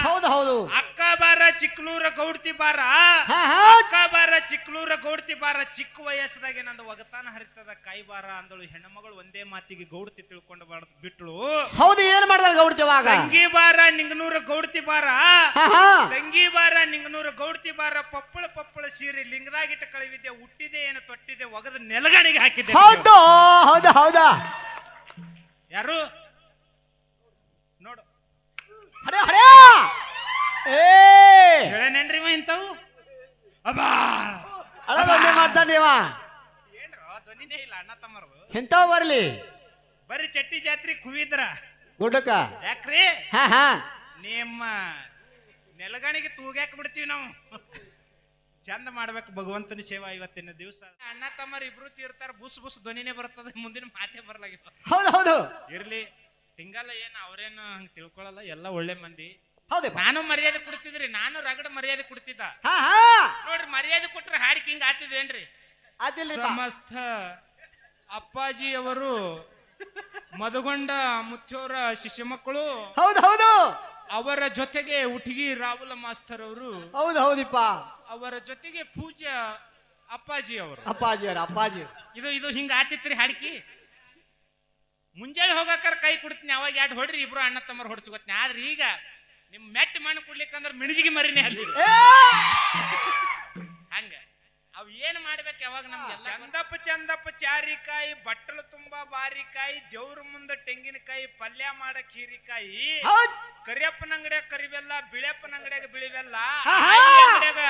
ಹೌದು ಹೌದು. ಅಕ್ಕ ಬಾರ ಚಿಕ್ಲೂರ ಗೌಡ್ತಿ ಬಾರ ಹಾ ಹಾ. ಅಕ್ಕ ಬಾರ ಚಿಕ್ಲೂರ ಗೌಡ್ತಿ ಬಾರ ಚಿಕ್ಕ ವಯಸ್ಸದಾಗೆ ನಂದು ಒಗತಾನ ಹರಿತದ ಕೈ ಬಾರ ಅಂದಳು. ಹೆಣ್ಣುಮಗಳು ಒಂದೇ ಮಾತಿಗೆ ಗೌಡ್ತಿ ತಿಳ್ಕೊಂಡು ಬಾರದು ಬಿಟ್ಳು. ಹೌದು ಏನ್ ಮಾಡ್ದಾರ ಗೌಡ್ತಿವಾಗ ತಂಗಿ ಬಾರ ನಿಂಗನೂರ ಗೌಡ್ತಿ ಬಾರ. ಹಾ ಹಾ. ತಂಗಿ ಬಾರ ನಿಂಗನೂರ ಗೌಡ್ತಿ ಬಾರ ಪಪ್ಪಳ ಪಪ್ಪಳ ಸೀರೆ ಲಿಂಗದಾಗಿಟ್ಟ ಕಳವಿದ್ದೆ ಹುಟ್ಟಿದೆ ಏನು ತೊಟ್ಟಿದೆ ಒಗದ ನೆಲಗಣಿಗೆ ಹಾಕಿದ್ದೆ ಹೌದು ಹೌದು ಹೌದಾ. ಯಾರು? ನೋಡು. ಹಡೆ ಹಡೆ ಹೇಳೇನೇನ್ರಿ ಇವ ಇಂಥವು? ಅಬ್ಬಾ! ಅಳದೊಂದೇ ಮಾಡ್ತಾನೆ ನೀವ ಏನ್ರೋ ಧ್ವನಿನೇ ಇಲ್ಲ ಅಣ್ಣ ತಮ್ಮರದು ಇಂಥವು ಬರ್ಲಿ? ಬರೀ ಚಟ್ಟಿ ಜಾತ್ರೆ ಕುವಿದ್ರ. ಗುಡ್ಡಕ್ಕ? ಯಾಕ್ರಿ? ಹಾ ಹಾ. ನಿಮ್ಮ ನೆಲಗಣಿಗೆ ತೂಗ್ಯಾಕ ಬಿಡ್ತೀವಿ ನಾವು. ಚಂದ ಮಾಡ್ಬೇಕು ಭಗವಂತನ ಸೇವಾ ಇವತ್ತಿನ ದಿವಸ. ಅಣ್ಣ ತಮ್ಮರು ಇಬ್ರು ತೀರ್ತಾರ ಬುಸ್ ಬುಸ್ ಧ್ವನಿನೇ ಬರ್ತದೆ ಮುಂದಿನ ಮಾತೇ ಬರ್ಲಾಗಿತ್ತು. ಹೌದು ಹೌದು. ಇರ್ಲಿ ತಿಂಗಲ್ಲ ಏನು ಅವ್ರೇನು ಹಂಗೆ ತಿಳ್ಕೊಳಲ್ಲ ಎಲ್ಲ ಒಳ್ಳೆ ಮಂದಿ. ಹೌದಪ್ಪ ನಾನು ಮರ್ಯಾದೆ ಕೊಡ್ತಿದ್ರಿ ನಾನು ರಗಡ ಮರ್ಯಾದೆ ಕೊಡ್ತಿದ್ದ. ಹಾ ಹಾ. ನೋಡ್ರಿ ಮರ್ಯಾದೆ ಕೊಟ್ರೆ ಹಾಡಿಕೆ ಹಿಂಗ ಆತಿದ್ವೇನ್ರಿ ಅದಿಲ್ಲಪ್ಪ. ಸಮಸ್ತ ಅಪ್ಪಾಜಿಯವರು ಮದುಗೊಂಡ ಮುಚ್ಚೋರ ಶಿಷ್ಯ ಮಕ್ಕಳು ಹೌದು ಹೌದು. ಅವರ ಜೊತೆಗೆ ಉಟ್ಗಿ ರಾಹುಲ ಮಾಸ್ತರ್ ಅವರು ಹೌದು ಹೌದಿಪ್ಪ. ಅವರ ಜೊತೆಗೆ ಪೂಜ್ಯ ಅಪ್ಪಾಜಿ ಅವರು ಅಪ್ಪಾಜಿಯವ್ರ ಅಪ್ಪಾಜಿ. ಇದು ಇದು ಹಿಂಗ ಆತಿತ್ರಿ ಹಾಡಿಕಿ? ಮುಂಜಾನೆ ಹೋಗಾಕರ ಕೈ ಕೊಡ್ತೀನಿ ಅವಾಗ ಎರಡು ಹೊಡ್ರಿ ಇಬ್ರು ಅಣ್ಣ ತಮ್ಮರು ಹೊಡ್ಸ್ಕೊತೀನಿ. ಆದ್ರೆ ಈಗ ನಿಮ್ ಮೆಟ್ಟ ಮಣ್ಣು ಕೊಡ್ಲಿಕ್ಕಂದ್ರ ಮಿಣಜಿಗೆ ಮರಿನೇ ಅಲ್ಲಿ. ಹಂಗ. ಅವ್ ಏನ್ ಮಾಡ್ಬೇಕು ಯಾವಾಗ ನಮ್ಗೆ ಚಂದಪ್ಪ ಚಂದಪ್ಪ ಚಾರಿಕಾಯಿ ಬಟ್ಟಲು ತುಂಬಾ ಬಾರಿಕಾಯಿ ದೇವ್ರ ಮುಂದೆ ತೆಂಗಿನಕಾಯಿ ಪಲ್ಯ ಮಾಡಕ್ ಹೀರಿಕಾಯಿ. ಕರಿಯಪ್ಪನ ಅಂಗಡಿಯಾಗ ಕರಿಬೆಲ್ಲ ಬಿಳಿಯಪ್ಪನ ಅಂಗಡಿಯಾಗ ಬಿಳಿಬೆಲ್ಲ. ಆಯಿ ಅಂಗಡಿಯಾಗ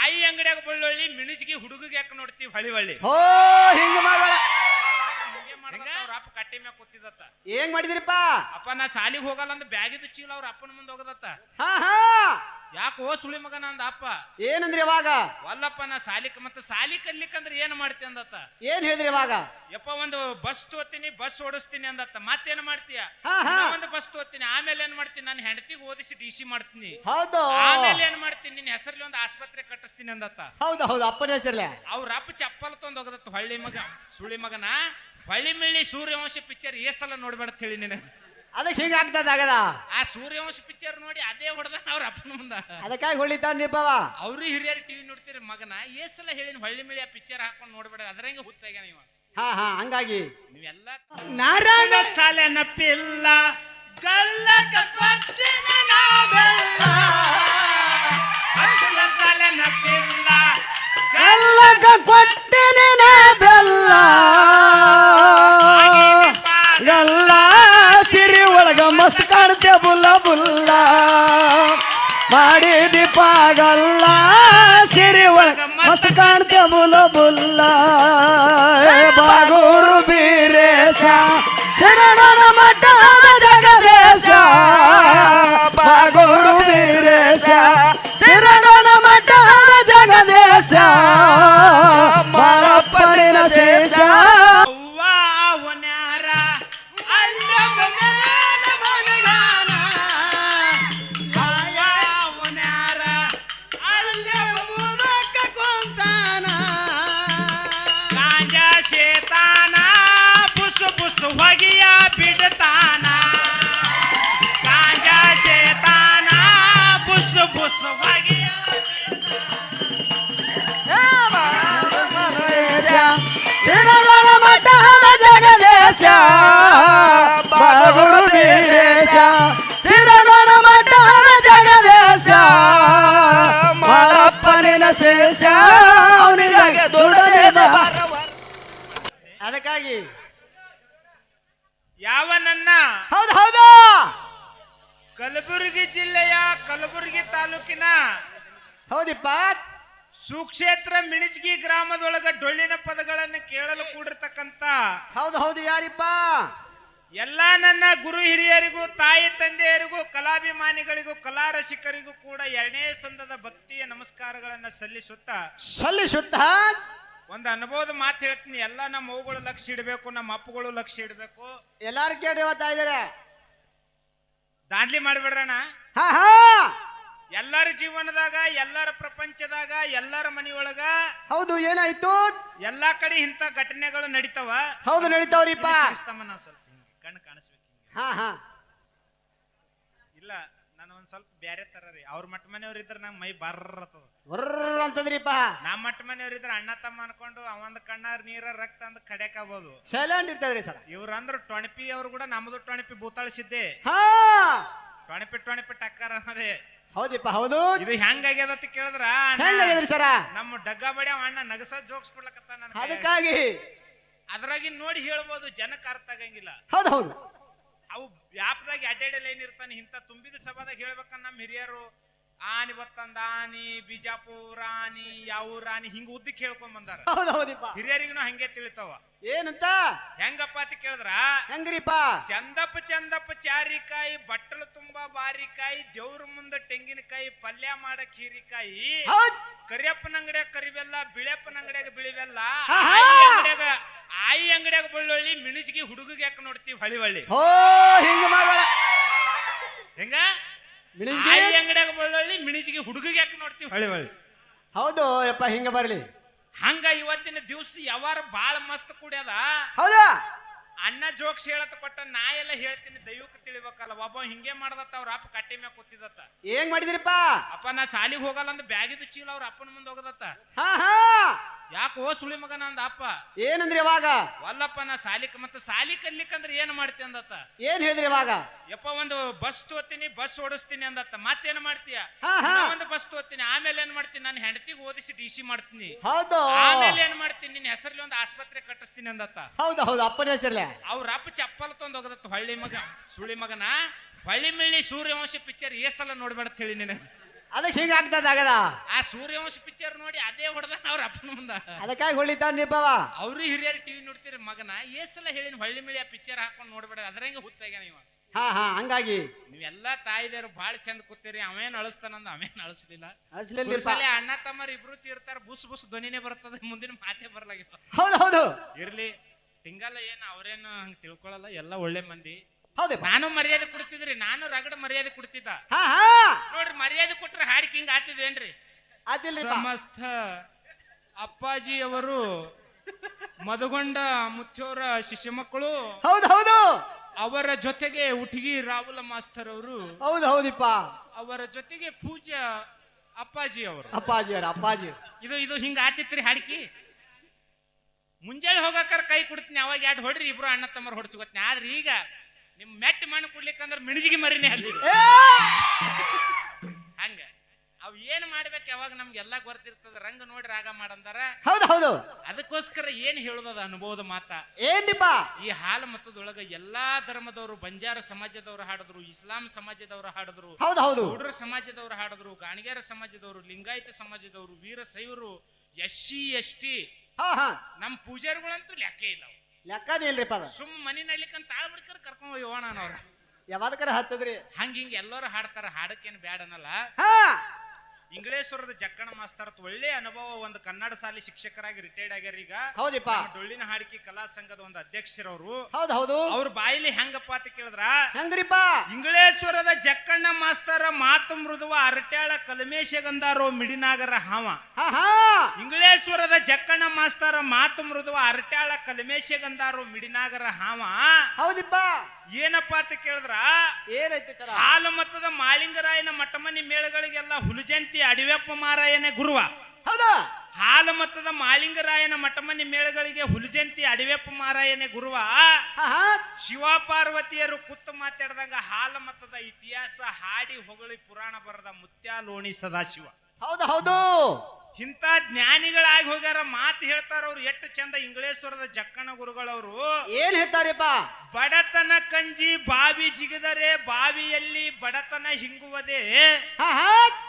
ಆಯಿ ಅಂಗಡಿಯಾಗ ಬೆಳ್ಳುಳ್ಳಿ ಮಿಣಿಜಿಗೆ ಹುಡುಗಿಗೆ ಯಾಕೆ ನೋಡ್ತೀವಿ? ಹಳಿ ಹಳ್ಳಿ ಓ ಹಿಂಗ ಮಾಡ್ದತ್ತ ಕಟ್ಟಿ ಮ್ಯಾಗ ಕೂತಿದತ್ತ. ಏನ್ ಮಾಡಿದ್ರಿಪ್ಪ? ಅಪ್ಪ ನಾ ಸಾಲಿಗೆ ಹೋಗಲ್ಲ ಅಂದ್ ಬ್ಯಾಗಿದ ಚೀಲ ಅವ್ರ ಅಪ್ಪನ ಮುಂದೆ ಹೋಗದತ್ತ. ಹಾ ಹಾ. ಯಾಕೋ ಸುಳಿ ಮಗನ ಅಂದ ಅಪ್ಪ. ಏನಂದ್ರಿ ಇವಾಗ? ವಲ್ಲಪ್ಪ ನಾ ಸಾಲಿಕ್ ಮತ್ತೆ ಸಾಲಿ ಕಲಿಕಂದ್ರೆ ಏನ್ ಮಾಡ್ತಿ ಅಂದತ್ತ. ಏನ್ ಹೇಳಿದ್ರಿ ಇವಾಗ? ಯಪ್ಪ ಒಂದು ಬಸ್ ತೋತೀನಿ ಬಸ್ ಓಡಿಸ್ತೀನಿ ಅಂದತ್ತ. ಮತ್ತೇನ್ ಮಾಡ್ತೀಯ? ಹಾ, ಹಾ. ಇನ್ನೂ ಒಂದು ಬಸ್ ತೋತೀನಿ. ಆಮೇಲೆ ಏನ್ ಮಾಡ್ತೀನಿ ನನ್ನ ಹೆಂಡತಿಗೆ ಓದಿಸಿ ಡಿ ಸಿ ಮಾಡ್ತೀನಿ. ಹೌದು. ಆಮೇಲೆ ಏನ್ ಮಾಡ್ತೀನಿ ನಿನ್ನ ಹೆಸರಲ್ಲಿ ಒಂದು ಆಸ್ಪತ್ರೆ ಕಟ್ಟಿಸ್ತೀನಿ ಅಂದತ್ತ. ಹೌದು ಹೌದು. ಅಪ್ಪನ ಹೆಸರ್ಲೆ ಅವ್ರ ಅಪ್ಪ ಚಪ್ಪಲ್ ತೊಂದ್ ಹೋಗದತ್ತ. ಹೊಳ್ಳಿ ಮಗ ಸುಳಿ ಮಗನ? ಹೊಳ್ಳಿ ಮಿಳ್ಳಿ ಸೂರ್ಯವಂಶ ಪಿಕ್ಚರ್ ಏ ಸಲ ನೋಡ್ಬೇಡ ಹೇಳಿ ನೀನು ಅದಕ್ಕೆ ಹಿಂಗ ಆಗ್ತದ ಆಗದ ಆ ಸೂರ್ಯವಂಶ ಪಿಕ್ಚರ್ ನೋಡಿ ಅದೇ ಹೊಡೆದ ಅವ್ರ ಅಪ್ಪನ ಮುಂದ. ಅದಕ್ಕಾಗಿ ಹೊಳಿತಾವ್ ನಿಪ್ಪವ ಅವ್ರು ಹಿರಿಯರು ಟಿವಿ ನೋಡ್ತೀರಿ ಮಗನ ಏ ಸಲ ಹೇಳಿನ ಹೊಳ್ಳಿ ಮಿಳಿ ಆ ಪಿಕ್ಚರ್ ಹಾಕೊಂಡು ನೋಡ್ಬೇಡ ಅದ್ರಂಗೆ ಹುಚ್ಚಾಗ್ಯ ನೀವು ಹಾ ಹಾ ಹಂಗಾಗಿ. ನೀವೆಲ್ಲ ನಾರಾಯಣ ಸಾಲೆನ ಪಿಲ್ಲ ಗಲ್ಲಕ ಕೊಟ್ಟಿನ ನಾ ಬೆಲ್ಲ. ಹಸುಲ ಒಳಗ ಮಸ್ತ್ ಕಾಣ್ತೆ ಬುಲ್ಲ ಹೌದಿಪ್ಪ? ಸುಕ್ಷೇತ್ರ ಮಿಣಿಜ್ಗಿ ಗ್ರಾಮದೊಳಗ ಡೊಳ್ಳಿನ ಪದಗಳನ್ನು ಕೇಳಲು ಕೂಡಿರ್ತಕ್ಕಂತ ಹೌದು ಹೌದು ಯಾರಿಪ್ಪ? ಎಲ್ಲಾ ನನ್ನ ಗುರು ಹಿರಿಯರಿಗೂ ತಾಯಿ ತಂದೆಯರಿಗೂ ಕಲಾಭಿಮಾನಿಗಳಿಗೂ ಕಲಾ ರಸಿಕರಿಗೂ ಕೂಡ ಎರಡನೇ ಸಂದದ ಭಕ್ತಿಯ ನಮಸ್ಕಾರಗಳನ್ನ ಸಲ್ಲಿಸುತ್ತಾ ಸಲ್ಲಿಸುತ್ತಾ? ಒಂದು ಅನುಭವದ ಮಾತು ಹೇಳ್ತೀನಿ. ಎಲ್ಲ ನಮ್ಮ ಅವುಗಳು ಲಕ್ಷ ಇಡಬೇಕು ನಮ್ಮ ಅಪ್ಪಗಳು ಲಕ್ಷ ಇಡಬೇಕು. ಎಲ್ಲಾರು ಕೇಳಿ ಇದಾರೆ ದಾಂಡ್ಲಿ ಮಾಡ್ಬೇಡ್ರಣ್ಣ. ಹಾ ಹಾ! ಎಲ್ಲರ ಜೀವನದಾಗ ಎಲ್ಲರ ಪ್ರಪಂಚದಾಗ ಎಲ್ಲರ ಮನೆಯೊಳಗ ಹೌದು ಏನಾಯ್ತು? ಎಲ್ಲಾ ಕಡೆ ಇಂತ ಘಟನೆಗಳು ನಡೀತಾವ? ಹೌದು ನಡೀತಾವ್ರಿಪ್ಪ. ಸರಿಸ್ತಮ್ಮ ನಾ ಸ್ವಲ್ಪ ಹಿಂಗೆ ಕಣ್ಣು ಕಾಣಿಸ್ಬೇಕು ಹಿಂಗೆ. ಹಾ ಹಾ. ಇಲ್ಲ ನಾನು ಒಂದ್ ಸ್ವಲ್ಪ ಬ್ಯಾರೆ ತರ ರೀ. ಅವ್ರ ಮಟ್ಟ ಮನೆಯವ್ರ ಇದ್ರ ನಂಗೆ ಮೈ ಬರ್ರತದ ವರ್ರ ಅಂತದ್ರಿಪ್ಪ. ನಮ್ಮ ಮಟ್ಟ ಮನೆಯವ್ರ ಇದ್ರ ಅಣ್ಣ ತಮ್ಮ ಅನ್ಕೊಂಡು ಅವಂದ್ ಕಣ್ಣಾರ್ ನೀರ ರಕ್ತ ಅಂದ್ ಕಡ್ಯಾಕಾಬೋದು ಸೈಲೆಂಟ್ ಇರ್ತದ್ರಿ ಸರ. ಇವ್ರ ಅಂದ್ರ ಟೊಣಪಿ ಅವ್ರು ಕೂಡ ನಮ್ದು ಟೊಣಪಿ ಭೂತಾಳಿಸಿದ್ದೆ ಹಾ. ಟೊಣಪಿ ಟೊಣಪಿ ಟಕ್ಕರ್ ಅನ್ನೋದೇ. ಹೌದಿಪ್ಪ ಹೌದು? ಇದು ಹೆಂಗಾಗ್ಯದ ಅಂತ ಕೇಳಿದ್ರ? ಹೆಂಗಾಗ್ಯದ್ರಿ ಸರ? ನಮ್ಮ ಡಗ್ಗ ಬಡಿ ಅಣ್ಣ ನಗಸ ಜೋಕ್ಸ್ ಕೊಡ್ಲಕತ್ತ ಅದಕ್ಕಾಗಿ. ಅದ್ರಾಗಿನ್ ನೋಡಿ ಹೇಳ್ಬೋದು ಜನಕ್ಕೆ ಅರ್ಥ ಆಗಂಗಿಲ್ಲ. ಹೌದು ಹೌದು. ಅವು ವ್ಯಾಪದಾಗ ಅಡ್ಡಾಡಲ್ ಏನಿರ್ತಾನೆ ಇಂಥ ತುಂಬಿದ ಸಭಾದಾಗ ಹೇಳ್ಬೇಕನ್ನ ನಮ್ಮ ಹಿರಿಯರು. ಆನಿ ಬತ್ತಂದಾನಿ ಬಿಜಾಪುರ ರಾಣಿ ಯಾವೂರ ಆನಿ ಹಿಂಗ ಉದ್ದಕ್ಕೆ ಹೇಳ್ಕೊಂಡ್ ಬಂದಾರ. ಹೌದು ಹೌದಿಪ್ಪ ಹಿರಿಯರಿಗೂ ಹಂಗೆ ತಿಳಿತಾವ. ಏನಂತ? ಹೆಂಗಪ್ಪ ಅಂತ ಕೇಳಿದ್ರ? ಹೆಂಗ್ರಿಪ್ಪ? ಚಂದಪ್ಪ ಚಂದಪ್ಪ ಚಾರಿಕಾಯಿ ಬಟ್ಟಲು ತುಂಬಾ ಬಾರಿಕಾಯಿ ದೇವ್ರ ಮುಂದ ತೆಂಗಿನಕಾಯಿ ಪಲ್ಯ ಮಾಡಕ್ ಹೀರಿಕಾಯಿ ಕರಿಯಪ್ಪನ ಅಂಗಡಿಯಾಗ ಕರಿವೆಲ್ಲ ಬಿಳಿಯಪ್ಪನ ಅಂಗಡಿಯಾಗ ಬಿಳಿವೆಲ್ಲ ಆಹಾ! ಆಯಿ ಅಂಗಡಿಯಾಗ ಬಳ್ಳೊಳ್ಳಿ ಅಂಗಡ್ಯಾಗ ಬೆಳ್ಳುಳ್ಳಿ ಮಿಣಿಜಿಗೆ ಹುಡುಗಿಗೆ ಯಾಕೆ ನೋಡ್ತೀವಿ ಹಳಿ ಹೊಳ್ಳಿ ಓ ಹಿಂಗ ಮಾಡ್ಬೇಡ. ಹೆಂಗ? ಮಿಣಿಸ್ಗಿ? ಅಂಗಡಿಯಾಗ ಬೆಳ್ಳುಳ್ಳಿ ಮಿಣಿಜಿಗೆ ಹುಡುಗಿಗೆ ಯಾಕೆ ನೋಡ್ತೀವಿ? ಹೊಳ್ಳಿ ಹೊಳ್ಳಿ. ಹೌದು ಯಪ್ಪ ಹಿಂಗ ಬರ್ಲಿ. ಹಂಗ ಇವತ್ತಿನ ದಿವ್ಸ ಯಾವಾರ ಬಾಳ ಮಸ್ತ್ ಕುಡಿಯದ? ಹೌದಾ. ಅಣ್ಣ ಜೋಕ್ಸ್ ಹೇಳತ್ ಕೊಟ್ಟ ನಾ ಎಲ್ಲ ಹೇಳ್ತೀನಿ ದೈವಕ್ಕೆ ತಿಳಿಬೇಕಲ್ಲ. ಒಬ್ಬ ಹಿಂಗೆ ಮಾಡ್ದತ್ತ ಅವ್ರ ಅಪ್ಪ ಕಟ್ಟಿ ಮ್ಯಾಗ ಕೂತಿದತ್ತ. ಏನ್ ಮಾಡಿದ್ರಿಪ್ಪ? ಅಪ್ಪ ನಾ ಸಾಲಿಗೆ ಹೋಗಲ್ಲ ಅಂದ್ ಬ್ಯಾಗಿದ ಚೀಲ ಅವ್ರ ಅಪ್ಪನ ಮುಂದೆ ಹೋಗದತ್ತ. ಹಾ ಹಾ. ಯಾಕೆ ಓ ಸುಳಿ ಮಗನ ಅಂದ ಅಪ್ಪ. ಏನಂದ್ರಿ ಇವಾಗ ವಲ್ಲಪ್ಪ ನಾ ಸಾಲಿಕ್ ಮತ್ತೆ ಸಾಲಿ ಕಲಿಕಂದ್ರ ಏನ್ ಮಾಡ್ತಿ ಅಂದತ್ತ. ಏನ್ ಹೇಳಿದ್ರಿ ಇವಾಗ ಯಪ್ಪ ಒಂದು ಬಸ್ ತೋತೀನಿ ಬಸ್ ಓಡಿಸ್ತೀನಿ ಅಂದತ್ತ. ಮತ್ತೇನ್ ಮಾಡ್ತೀಯ? ಹಾ, ಹಾ. ಇನ್ನೂ ಒಂದು ಬಸ್ ತೋತೀನಿ. ಆಮೇಲೆ ಏನ್ ಮಾಡ್ತೀನಿ ನಾನು ಹೆಂಡತಿಗೆ ಓದಿಸಿ ಡಿ ಸಿ ಮಾಡ್ತೀನಿ. ಹೌದು. ಆಮೇಲೆ ಏನ್ ಮಾಡ್ತೀನಿ ನಿನ್ನ ಹೆಸರಲ್ಲಿ ಒಂದು ಆಸ್ಪತ್ರೆ ಕಟ್ಟಿಸ್ತೀನಿ ಅಂದತ್ತ. ಹೌದು ಹೌದು. ಅಪ್ಪನ ಹೆಸರ್ಲೆ ಅವ್ರ ಅಪ್ಪ ಚಪ್ಪಲ್ ತಂದು ಹೋಗದತ್ತ ಹೊಳ್ಳಿ ಮಗ ಸುಳಿ ಮಗನ? ಹೊಳ್ಳಿ ಮಿಳ್ಳಿ ಸೂರ್ಯವಂಶ ಪಿಕ್ಚರ್ ಸಲ ನೋಡ್ಬೇಡ ಹೇಳಿ ನೀನು ಅದಕ್ಕೆ ಹಿಂಗ ಆಗ್ತದ ಆಗದ ಆ ಸೂರ್ಯವಂಶ ಪಿಕ್ಚರ್ ನೋಡಿ ಅದೇ ಹೊಡೆದ ಅವ್ರ ಅಪ್ಪನ ಮುಂದ. ಅದಕ್ಕಾಗಿ ಹೊಳಿತಾನ್ರಿಪ್ಪವ ಅವ್ರು ಹಿರಿಯರು ಟಿವಿ ನೋಡ್ತೀರಿ ಮಗನ ಸಲ ಹೇಳಿನ ಹೊಳ್ಳಿ ಮಿಳಿ ಆ ಪಿಕ್ಚರ್ ಹಾಕೊಂಡು ನೋಡ್ಬೇಡ ಅದ್ರಂಗೆ ಹೆಂಗ ಇವ. ಹಾ ಹಾ ಹಂಗಾಗಿ. ನೀವೆಲ್ಲಾ ತಾಯಿದೇರು ಬಾಳ ಚಂದ ಕೂತೀರಿ ಅವೇನ್ ಅಳಸ್ತಾನಂದ ಅವೇನ್ ಅಳಿಸ್ಲಿಲ್ಲ. ಅಳಿಸ್ಲಿಲ್ರಿಪ್ಪ ಅಣ್ಣ ತಮ್ಮರು ಇಬ್ರು ಚೀರ್ತಾರ ಬುಸ್ ಬುಸ್ ಧ್ವನಿನೇ ಬರ್ತದೆ ಮುಂದಿನ ಮಾತೇ ಬರ್ಲಾಗಿತ್ತು ಹೌದು ಹೌದು. ಇರ್ಲಿ. ತಿಂಗಲ್ಲ ಏನು ಅವ್ರೇನು ಹಂಗ ತಿಳ್ಕೊಳಲ್ಲ ಎಲ್ಲ ಒಳ್ಳೆ ಮಂದಿ. ಹೌದು ನಾನು ಮರ್ಯಾದೆ ಕೊಡ್ತಿದ್ರಿ ನಾನು ರಗಡ ಮರ್ಯಾದೆ ಕೊಡ್ತಿದ್ದ. ಹಾ ಹಾ. ನೋಡ್ರಿ ಮರ್ಯಾದೆ ಕೊಟ್ರೆ ಹಾಡಿಕೆ ಹಿಂಗ ಆತಿದ್ವೇನ್ರಿ? ಅದಿಲ್ಲ ಸಮಸ್ತ ಅಪ್ಪಾಜಿಯವರು ಮದಗೊಂಡ ಮುತ್ಯೋರ ಶಿಷ್ಯ ಮಕ್ಕಳು ಹೌದು ಹೌದು. ಅವರ ಜೊತೆಗೆ ಉಟ್ಗಿ ರಾಹುಲ ಮಾಸ್ತರ್ ಅವರು ಹೌದು ಹೌದಿಪ್ಪ ಅವರ ಜೊತೆಗೆ ಪೂಜ್ಯ ಅಪ್ಪಾಜಿ ಅವರು ಅಪ್ಪಾಜಿ ಅವ್ರ ಅಪ್ಪಾಜಿ ಇದು ಇದು ಹಿಂಗ ಆತಿತ್ರಿ ಹಾಡ್ಕಿ? ಮುಂಜಾನೆ ಹೋಗಾಕರ ಕೈ ಕೊಡ್ತೀನಿ ಅವಾಗ ಎರಡು ಹೊಡ್ರಿ ಇಬ್ರು ಅಣ್ಣ ತಮ್ಮರು ಹೊಡ್ಸ್ಕೊತೀನಿ. ಆದ್ರೆ ಈಗ ನಿಮ್ ಮೆಟ್ಟ ಮಣ್ಣು ಕೊಡ್ಲಿಕ್ಕಂದ್ರೆ ಮಿಣಿಜಿಗೆ ಮರಿನೇ ಅಲ್ಲಿ ಹಂಗ. ಅವ್ ಏನ್ ಮಾಡ್ಬೇಕು ಯಾವಾಗ ನಮ್ಗೆಲ್ಲ ಗೊತ್ತಿರ್ತದ ರಂಗ ನೋಡಿ ರಾಗ ಮಾಡಂದಾರ. ಹೌದು ಹೌದು. ಅದಕ್ಕೋಸ್ಕರ ಏನ್ ಹೇಳುದದ ಅನುಭವದ ಮಾತ? ಏನಿಪ್ಪ ಈ ಹಾಲ ಮತದೊಳಗ ಎಲ್ಲಾ ಧರ್ಮದವರು ಬಂಜಾರ ಸಮಾಜದವರು ಹಾಡಿದ್ರು ಇಸ್ಲಾಂ ಸಮಾಜದವರು ಹಾಡಿದ್ರು ಹೌದು ಹೌದು. ಗೌಡ್ರ ಸಮಾಜದವರು ಹಾಡಿದ್ರು ಗಾಣಿಗ್ಯಾರ ಸಮಾಜದವರು ಲಿಂಗಾಯತ ಸಮಾಜದವರು ವೀರ ಶೈವರು ಎಸ್ ಸಿ ಎಸ್ ಟಿ ಹಾ ಹಾ. ನಮ್ಮ ಪೂಜಾರಿಗಳಂತೂ ಲೆಕ್ಕ ಇಲ್ಲ ಅವು. ಲೆಕ್ಕನೇ ಇಲ್ರಿಪ್ಪ ಅದ ಸುಮ್ ಮನಿ ನಡ್ಲಿಕ್ಕಂತ ತಾಳ್ ಬಿಡ್ಕರ್ ಕರ್ಕೊಂಡ್ ಹೋಗೋಣ ಅವ್ರ ಯಾವ್ದಕ್ಕರ ಹಚ್ಚದ್ರಿ? ಹಂಗ ಹಿಂಗ ಎಲ್ಲರೂ ಹಾಡ್ತಾರ ಹಾಡಕ್ಕೇನು ಬ್ಯಾಡ ಅನ್ನಲ್ಲ ಹಾ. ಇಂಗ್ಲೇಶ್ವರದ ಜಕ್ಕಣ ಮಾಸ್ತರ್ ಒಳ್ಳೆ ಅನುಭವ ಒಂದು ಕನ್ನಡ ಶಾಲೆ ಶಿಕ್ಷಕರಾಗಿ ರಿಟೈರ್ಡ್ ಆಗ್ಯಾರ ಈಗ. ಹೌದಪ್ಪ. ನಮ್ಮ ಡೊಳ್ಳಿನ ಹಾಡಿಕೆ ಕಲಾ ಸಂಘದ ಒಂದು ಅಧ್ಯಕ್ಷರವರು. ಹೌದು ಹೌದು. ಅವ್ರ ಬಾಯಿಲಿ ಹೆಂಗಪ್ಪ ಅಂತ ಕೇಳಿದ್ರ? ಹೆಂಗ್ರಿಪ್ಪ? ಇಂಗ್ಲೇಶ್ವರದ ಜಕ್ಕಣ್ಣ ಮಾಸ್ತರ ಮಾತು ಮೃದುವ ಅರಟ್ಯಾಳ ಕಲ್ಮೇಶಗಂಧಾರೋ ಮಿಡಿನಾಗರ ಹಾವ. ಇಂಗ್ಲೇಶ್ವರದ ಜಕ್ಕಣ್ಣ ಮಾಸ್ತರ ಮಾತು ಮೃದುವ ಅರಟ್ಯಾಳ ಕಲಮೇಶಗಂಧಾರೋ ಮಿಡಿನಾಗರ ಹಾವ. ಹೌದಿಪ್ಪ. ಏನಪ್ಪ ಅಂತ ಕೇಳಿದ್ರ? ಏನೈತಿ ಸರ ಹಾಲು ಮತದ ಮಾಳಿಂಗರಾಯನ ಮಠಮನಿ ಮೇಳಗಳಿಗೆಲ್ಲ ಹುಲಜಂತಿ ಅಡಿವೆಪ್ಪ ಮಾರಾಯನೇ ಗುರುವ. ಹೌದಾ? ಹಾಲು ಮತದ ಮಾಳಿಂಗರಾಯನ ಮಠಮನಿ ಮೇಳಗಳಿಗೆ ಹುಲಜಂತಿ ಅಡಿವೆಪ್ಪ ಮಾರಾಯನೇ ಗುರುವ. ಶಿವ ಪಾರ್ವತಿಯರು ಕುತ್ತು ಮಾತಾಡ್ದಂಗ ಹಾಲು ಮತದ ಇತಿಹಾಸ ಹಾಡಿ ಹೊಗಳಿ ಪುರಾಣ ಬರದ ಮುತ್ಯಾಲೋಣಿ ಸದಾಶಿವ. ಹೌದು ಹೌದು. ಇಂಥ ಜ್ಞಾನಿಗಳಾಗಿ ಹೋಗ್ಯಾರ ಮಾತು ಹೇಳ್ತಾರ ಅವ್ರು. ಎಷ್ಟು ಚಂದ ಇಂಗ್ಲೇಶ್ವರದ ಜಕ್ಕಣ ಗುರುಗಳವರು. ಏನ್ ಹೇಳ್ತಾರಪ್ಪ? ಬಡತನ ಕಂಜಿ ಬಾವಿ ಜಿಗಿದರೆ ಬಾವಿಯಲ್ಲಿ ಬಡತನ ಹಿಂಗುವುದೇ.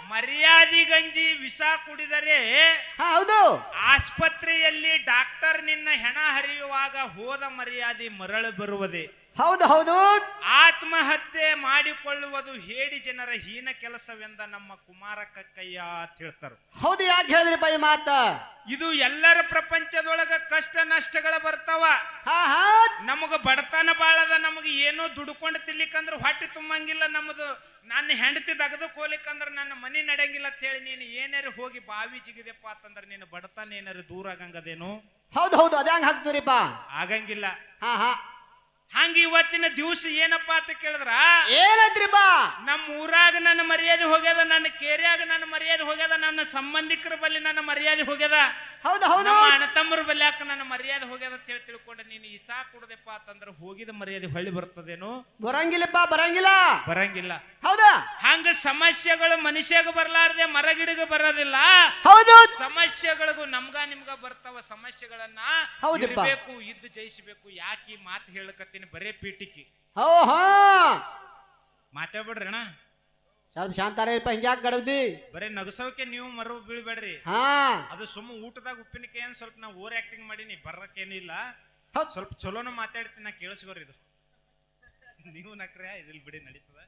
ಮರ್ಯಾದಿ ಗಂಜಿ ವಿಷ ಕುಡಿದರೆ ಹೌದು. ಆಸ್ಪತ್ರೆಯಲ್ಲಿ ಡಾಕ್ಟರ್ ನಿನ್ನ ಹೆಣ ಹರಿಯುವಾಗ ಹೋದ ಮರ್ಯಾದೆ ಮರಳು ಬರುವುದೇ. ಹೌದು ಹೌದು. ಆತ್ಮಹತ್ಯೆ ಮಾಡಿಕೊಳ್ಳುವುದು ಹೇಡಿ ಜನರ ಹೀನ ಕೆಲಸವೆಂದ ನಮ್ಮ ಕುಮಾರ ಕಕ್ಕಯ್ಯ ಅಂತ ಹೇಳ್ತಾರೆ. ಹೌದು ಯಾಕೆ ಹೇಳಿದ್ರಿ ಬೈ ಮಾತ? ಇದು ಎಲ್ಲರ ಪ್ರಪಂಚದೊಳಗ ಕಷ್ಟ ನಷ್ಟಗಳ ಬರ್ತಾವ. ಹಾ ಹಾ. ನಮಗ ಬಡತನ ಬಾಳದ ನಮಗೆ ಏನೋ ದುಡ್ಕೊಂಡು ತಿನ್ಲಿಕ್ಕಂದ್ರೆ ಹೊಟ್ಟೆ ತುಂಬಂಗಿಲ್ಲ ನಮ್ಮದು ನನ್ನ ಹೆಂಡತಿ ತೆಗೆದು ಕೋಲಿಕ್ಕಂದ್ರೆ ನನ್ನ ಮನಿ ನಡೆಯಂಗಿಲ್ಲ ಅಂತ ಹೇಳಿ ನೀನು ಏನಾರು ಹೋಗಿ ಬಾವಿ ಜಿಗಿದೆಪ್ಪ ಅಂತಂದ್ರೆ ನೀನು ಬಡತನ ಏನಾರು ದೂರ ಆಗಂಗದೇನು? ಹೌದು ಹೌದು ಅದೇ ಹಂಗೆ ಹಾಕ್ತಿರಿಪ್ಪ ಆಗಂಗಿಲ್ಲ. ಹಾ ಹಾ. ಹಂಗ ಇವತ್ತಿನ ದಿವಸ ಏನಪ್ಪಾ ಅಂತ ಕೇಳಿದ್ರ? ಬಾ? ನಮ್ಮ ಊರಾಗ ನನ್ನ ಮರ್ಯಾದೆ ಹೋಗ್ಯದ ನನ್ನ ಕೇರಿಯಾಗ ನನ್ನ ಮರ್ಯಾದೆ ಹೋಗ್ಯದ ನನ್ನ ಸಂಬಂಧಿಕರ ಬಲ್ಲಿ ನನ್ನ ಮರ್ಯಾದೆ ಹೋಗ್ಯದ. ಹೌದು ಹೌದು. ಅಣ್ಣ ತಮ್ಮರ ಬಲ್ಲಿ ಯಾಕ ನನ್ನ ಮರ್ಯಾದೆ ಹೋಗ್ಯದ ಅಂತ ಹೇಳಿ ತಿಳ್ಕೊಂಡೆ. ನೀನು ಇಸಾ ಕೊಡದೆಪ್ಪ ಅಂತಂದ್ರೆ ಹೋಗಿದ ಮರ್ಯಾದೆ ಹೊಳ್ಳಿ ಬರ್ತದೇನು? ಬರಂಗಿಲ್ಲಪ್ಪ ಬರಂಗಿಲ್ಲ. ಬರಂಗಿಲ್ಲ. ಹೌದಾ. ಹಂಗ ಸಮಸ್ಯೆಗಳು ಮನುಷ್ಯಗ ಬರಲಾರದೆ ಮರಗಿಡಗ ಬರೋದಿಲ್ಲ. ಹೌದು. ಸಮಸ್ಯೆಗಳಿಗೂ ನಮ್ಗ ನಿಮ್ಗ ಬರ್ತಾವ ಸಮಸ್ಯೆಗಳನ್ನ ಹೌದಪ್ಪ. ಇರ್ಬೇಕು ಇದ್ದು ಜಯಿಸಬೇಕು ಯಾಕೆ ಈ ಮಾತು ಹೇಳಕತ್ತೀನಿ ಬರೇ ಪೀಟಿಕಿ ಮಾತಾಡ್ಬೇಡ್ರಿ ಅಣ್ಣ. ಸ್ವಲ್ಪ ಶಾಂತಾರಪ್ಪ ಹಿಂಗ್ಯಾಕ್ ಗಡವ್ದಿ ಬರೇ ನಗಸೋಕೆ ನೀವು ಮರು ಬೀಳ್ಬೇಡ್ರಿ. ಹಾ. ಅದು ಸುಮ್ಮ ಊಟದಾಗ ಉಪ್ಪಿನಕಾಯಿ ಏನ್ ಸ್ವಲ್ಪ ನಾ ಓವರ್ ಆಕ್ಟಿಂಗ್ ಮಾಡೀನಿ ಬರಕೇನಿಲ್ಲ ಹೌದ್. ಸ್ವಲ್ಪ ಚಲೋನ ಮಾತಾಡ್ತೀನಿ ನಾ ಕೇಳಿಸ್ಕೋರಿ ಇದು. ನೀವು ನಕ್ರೆ ಇದಿಲ್ ಬಿಡಿ ನಡೀತದ.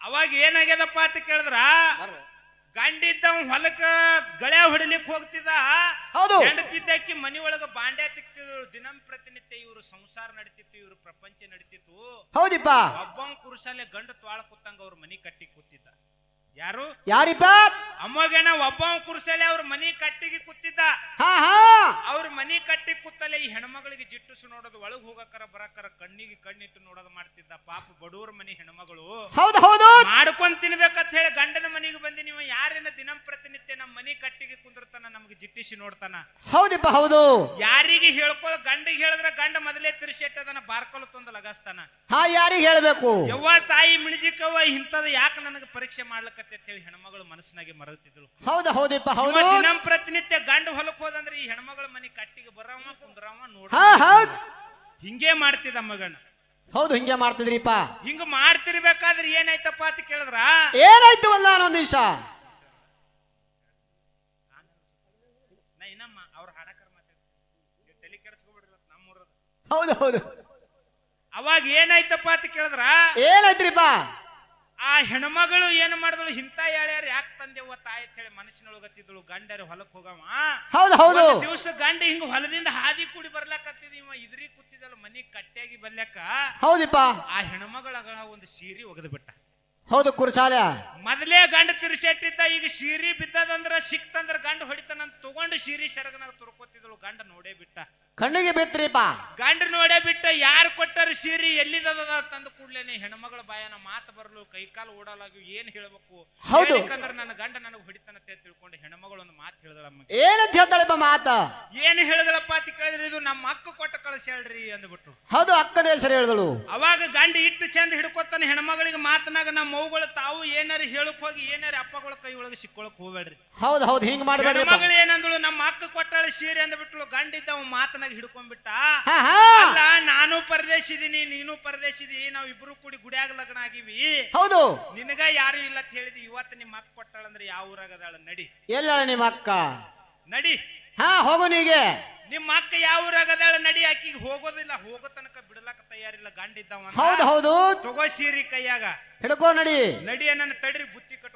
ಅವಾಗ ಏನಾಗ್ಯದಪ್ಪ ಅಂತ ಕೇಳಿದ್ರ? ಗಂಡಿದ್ದವ್ ಹೊಲಕ್ಕ ಗಳೆ ಹೊಡಿಲಿಕ್ಕೆ ಹೋಗ್ತಿದ್ದ ಹೌದು. ಹೆಂಡತಿದ್ದಕ್ಕಿ ಮನಿ ಒಳಗ ಬಾಂಡ್ಯ ತಿಕ್ತಿದ್ರು. ದಿನಂ ಪ್ರತಿನಿತ್ಯ ಇವ್ರು ಸಂಸಾರ ನಡೀತಿತ್ತು ಇವ್ರ ಪ್ರಪಂಚ ನಡೀತಿತ್ತು. ಹೌದಿಪ್ಪ. ಒಬ್ಬಂ ಕುರುಸಲೆ ಗಂಡ ತ್ವಾಳ ಕೂತಂಗ ಅವ್ರ ಮನಿ ಕಟ್ಟಿ ಕೂತಿದ್ದ. ಯಾರು? ಯಾರಿಪ್ಪ? ಅಮ್ಮಗೇನ ಒಬ್ಬ ಕುರ್ಸಲೆ ಅವ್ರ ಮನಿ ಕಟ್ಟಿಗೆ ಕೂತಿದ್ದ. ಅವ್ರ ಮನಿ ಕಟ್ಟಿ ಕೂತಲೆ ಈ ಹೆಣ್ಮಗಳಿಗೆ ಜಿಟ್ಟುಸು ನೋಡೋದು ಒಳಗ್ ಹೋಗಕರ ಬರಕರ ಕಣ್ಣಿಗೆ ಕಣ್ಣಿಟ್ಟು ನೋಡೋದು ಮಾಡ್ತಿದ್ದ ಪಾಪ ಬಡವ್ರ ಮನಿ ಹೆಣ್ಮಗಳು. ಹೌದು ಹೌದು. ಮಾಡ್ಕೊಂಡ್ ತಿನ್ಬೇಕಂತ ಹೇಳಿ ಗಂಡನ ಮನೆಗೆ ಬಂದಿ ನೀವು ಯಾರೇನ ದಿನಂಪ್ರತಿನಿತ್ಯ ನಮ್ಮ ಮನಿ ಕಟ್ಟಿಗೆ ಕುಂದಿರ್ತಾನ ನಮ್ಗೆ ಜಿಟ್ಟಿಸಿ ನೋಡ್ತಾನ? ಹೌದಿಪ್ಪ ಹೌದು. ಯಾರಿಗೆ ಹೇಳ್ಕೊಳ್ ಗಂಡಿಗೆ ಹೇಳಿದ್ರೆ ಗಂಡ ಮೊದಲೇ ತಿರ್ಸೆಟ್ಟದನ ಬಾರ್ಕೊಲ್ ತಂದು ಲಗಸ್ತಾನ? ಹಾ ಯಾರಿಗೆ ಹೇಳ್ಬೇಕು? ಯವ್ವ ತಾಯಿ ಮಿಣಿಜಿಕವ್ವ ಇಂಥದ್ ಯಾಕೆ ನನಗೆ ಪರೀಕ್ಷೆ ಮಾಡ್ಲಕತ್ತೆ ಅಂತ ಹೇಳಿ ಹೆಣ್ಮಗಳು ಮನಸ್ಸಿನಾಗೆ ಮರತಿದ್ರು ಹೌದು ಹೌದಿಪ್ಪ ಹೌದು. ದಿನಂ ಪ್ರತಿನಿತ್ಯ ಗಂಡ ಹೊಲಕ್ ಹೋದಂದ್ರೆ ಈ ಹೆಣ್ಮಗಳ ಮನಿ ಕಟ್ಟಿಗೆ ಬರವ ಕುಂದ್ರವ ನೋಡ ಹಿಂಗೆ ಮಾಡ್ತಿದ್ದ ಮಗನ. ಹೌದು ಹಿಂಗೆ ಮಾಡ್ತಿದ್ರಿಪ್ಪ. ಹಿಂಗ ಮಾಡ್ತಿರ್ಬೇಕಾದ್ರೆ ಏನಾಯ್ತಪ್ಪ ಅಂತ ಕೇಳಿದ್ರ? ಏನಾಯ್ತು ಅಲ್ಲ ಅನ್ನೊಂದ್ ದಿವಸ ನಾ ಇನ್ನಮ್ಮ ಅವ್ರ ಹಾಡಕರ್ ಮಾತಾಡ್ತೀನಿ. ನೀವು ತಲೆ ಕೆಡಿಸ್ಕೊಬಿಡ್ರಿ ನಮ್ಮೂರದ. ಹೌದು ಹೌದು. ಅವಾಗ ಏನಾಯ್ತಪ್ಪ ಅಂತ ಕೇಳಿದ್ರ? ಏನಾಯ್ತ್ರಿಪ್ಪ? ಆ ಹೆಣ್ಮಗಳು ಏನು ಮಾಡಿದಳು? ಇಂಥ ಯಾಳ್ಯಾರು ಯಾಕೆ ತಂದೆವ್ವ ತಾಯಿ ಅಂತ ಹೇಳಿ ಮನಸ್ಸಿನೊಳಗತ್ತಿದ್ದಳು. ಗಂಡರ ಹೊಲಕ್ ಹೋಗವ. ಹೌದು ಹೌದು. ದಿವಸ ಗಂಡ ಹಿಂಗ ಹೊಲದಿಂದ ಹಾದಿ ಕೂಡಿ ಬರ್ಲಾಕತ್ತಿದ್ ಇವ. ಇದ್ರಿ ಕೂತಿದ್ದಲ್ಲ ಮನಿ ಕಟ್ಟಿಯಾಗಿ ಬರ್ಲಾಕ ಹೌದಪ್ಪ. ಆ ಹೆಣ್ಮಗಳ ಒಂದು ಸೀರೆ ಒಗೆದು ಬಿಟ್ಟ ಹೌದು ಕುರ್ಚಾಲೆ ಮೊದಲೇ ಗಂಡ ತಿರ್ಸೆಟ್ಟಿದ್ದ ಈಗ ಸೀರಿ ಬಿದ್ದದಂದ್ರ ಸಿಕ್ತಂದ್ರ ಗಂಡ ಹೊಡಿತಾನಂತ ತಗೊಂಡು ಸೀರಿ ಸೆರಗನಾಗ ತುರ್ಕೋತಿದ್ದಳು ಗಂಡ ನೋಡೇ ಬಿಟ್ಟ. ಕಣ್ಣಿಗೆ ಬಿತ್ರಿಪ್ಪ ಗಂಡ ನೋಡೇ ಬಿಟ್ಟ ಯಾರು ಕೊಟ್ಟರು ಸೀರಿ ಎಲ್ಲಿದದ ತಂದ ಕೂಡ್ಲೇನೆ ಹೆಣ್ಮಗಳ ಬಾಯನ ಮಾತು ಬರಲು ಕೈಕಾಲು ಓಡಲಾಗಿ ಏನ್ ಹೇಳ್ಬೇಕು? ಹೌದು. ಯಾಕಂದ್ರೆ ನನ್ನ ಗಂಡ ನನಗೆ ಹೊಡಿತಾನಂತೆ ತಿಳ್ಕೊಂಡು ಹೆಣ್ಮಗಳು ಒಂದು ಮಾತು ಹೇಳಿದಳಮ್ಮ ಏನಂತ ಹೇಳ್ತಾಳಪ್ಪ ಮಾತ? ಏನ್ ಹೇಳಿದಳಪ್ಪ ಅಂತ ಕೇಳಿದ್ರೆ ಇದು ನಮ್ಮ ಅಕ್ಕ ಕೊಟ್ಟ ಕಳಿಸಿ ಹೇಳ್ರಿ ಅಂದ್ಬಿಟ್ರು ಹೌದು ಅಕ್ಕನ ಹೆಸರು ಹೇಳಿದಳು. ಅವಾಗ ಗಂಡ ಇಟ್ಟು ಚಂದ ಹಿಡ್ಕೊತಾನೆ ಹೆಣ್ಮಗಳಿಗೆ ಮಾತನಾಗ ನಮ್ಮ ಮೌಗಳು ತಾವು ಏನಾರ ಹೇಳಕ್ ಹೋಗಿ ಏನಾರ ಅಪ್ಪಗಳ ಕೈ ಒಳಗೆ ಸಿಕ್ಕೊಳಕ್ ಹೋಗ್ಬೇಡ್ರಿ. ಹೌದು ಹೌದು ಹಿಂಗ್ ಮಾಡ್ಬೇಡ ಹೆಣ್ಮಗಳು ಏನಂದಳು ನಮ್ಮ ಅಕ್ಕ ಕೊಟ್ಟಾಳ ಸೀರೆ ಬಿಟ್ಲು ಗಂಡಿದ್ದ ಅವ್ ಮಾತನಾಗ ಹಿಡ್ಕೊಂಡ್ಬಿಟ್ಟ. ಅಲ್ಲ ನಾನು ಪರದೇಶಿದೀನಿ ನೀನು ಪರದೇಶಿದಿ ನಾವ್ ಇಬ್ರು ಕೂಡಿ ಗುಡಿಯಾಗ ಲಗ್ನ ಆಗಿವಿ. ಹೌದು. ನಿನಗ ಯಾರು ಇಲ್ಲ ಅಂತ ಹೇಳಿದಿ ಇವತ್ತು ನಿಮ್ಮ ಅಕ್ಕ ಕೊಟ್ಟಾಳಂದ್ರೆ ಯಾವ ಊರಾಗ ಅದಾಳ? ನಡಿ. ಎಲ್ಲ ನಿಮ್ಮ ಅಕ್ಕ? ನಡಿ. ಹಾ ಹೋಗು ನೀಗೆ. ನಿಮ್ಮ ಅಕ್ಕ ಯಾವ ಊರಾಗ ಅದಾಳ? ನಡಿ ಆಕಿಗೆ ಹೋಗೋದಿಲ್ಲ ಹೋಗೋ ತನಕ ಬಿಡ್ಲಾಕ ತಯಾರಿಲ್ಲ ಗಂಡ ಇದ್ದವ ಅಂದ. ಹೌದು ಹೌದು. ತಗೋ ಸೀರಿ ಕೈಯಾಗ. ಹಿಡ್ಕೋ ನಡಿ. ನಡಿ ನನ್ನ ತಡ್ರಿ ಬುತ್ತಿ ಅಂದ್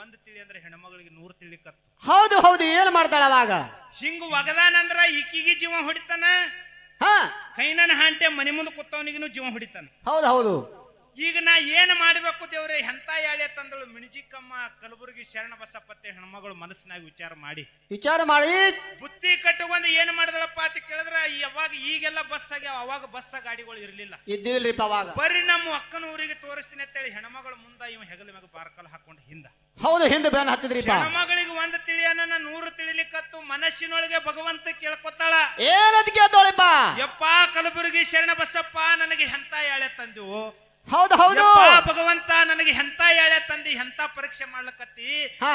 ಒಂದ್ ತಿಳಿ ಅಂದ್ರೆ ಹೆಣ್ಮಗಳಿಗೆ ನೂರ್ ತಿಳಿ ಕತ್ತು. ಹೌದು ಹೌದು ಏನ್ ಮಾಡ್ತಾಳ ಅವಾಗ? ಹಿಂಗ ಒಗದಾನಂದ್ರ ಈಕಿಗೆ ಜೀವ ಹೊಡಿತಾನ? ಹಾ. ಕೈನನ ಹಾಂಟೆ ಮನೆ ಮುಂದೆ ಕೂತವನಿಗೂ ಜೀವ ಹೊಡಿತಾನ. ಹೌದು ಹೌದು. ಈಗ ನಾ ಏನ್ ಮಾಡ್ಬೇಕು ದೇವ್ರೆ ಎಂತ ಯಾಳೆ ತಂದಳು? ಮಿಣಿಜಿಕ್ಕಮ್ಮ ಕಲಬುರ್ಗಿ ಶರಣ ಬಸಪ್ಪತ್ತೆ ಹೆಣ್ಮಗಳು ಮನಸ್ಸಿನಾಗ ವಿಚಾರ ಮಾಡಿ. ವಿಚಾರ ಮಾಡಿ. ಬುತ್ತಿ ಕಟ್ಟುಕೊಂಡು ಏನ್ ಮಾಡಿದಳಪ್ಪ ಅಂತ ಕೇಳಿದ್ರ ಯಾವಾಗ ಈಗೆಲ್ಲ ಬಸ್ ಆಗ್ಯಾವ ಅವಾಗ ಬಸ್ ಗಾಡಿಗಳು ಇರ್ಲಿಲ್ಲ. ಇದ್ದಿಲ್ರಿಪ್ಪ ಅವಾಗ. ಬರ್ರಿ ನಮ್ಮ ಅಕ್ಕನ ಊರಿಗೆ ತೋರಿಸ್ತೀನಿ ಅಂತೇಳಿ ಹೆಣ್ಮಗಳು ಮುಂದ ಇವ ಹೆಗಲ ಮ್ಯಾಗ ಬಾರ್ಕಲ್ ಹಾಕೊಂಡು ಹಿಂದ. ಹೌದು ಹಿಂದೆ ಬ್ಯಾನ್ ಹಾಕಿದ್ರಿ ಹೆಣ್ಮಗಳಿಗೆ ಒಂದ್ ತಿಳಿಯನ್ನ ನೂರು ತಿಳಿಲಿಕ್ಕತ್ತು ಮನಸ್ಸಿನೊಳಗೆ ಭಗವಂತ ಕೇಳ್ಕೊತಾಳ ಏನದ್ ಕೇಳ್ತಾಳಿಪ್ಪ ಯಪ್ಪ ಕಲಬುರಗಿ ಶರಣ ಬಸಪ್ಪ ನನಗೆ ಎಂತ ಯಾಳೆ ತಂದೆವು? ಹೌದು ಹೌದು. ಭಗವಂತ ನನಗೆ ಎಂತ ಯಾಳೆ ತಂದಿ ಎಂತ ಪರೀಕ್ಷೆ ಮಾಡ್ಲಕತ್ತಿ.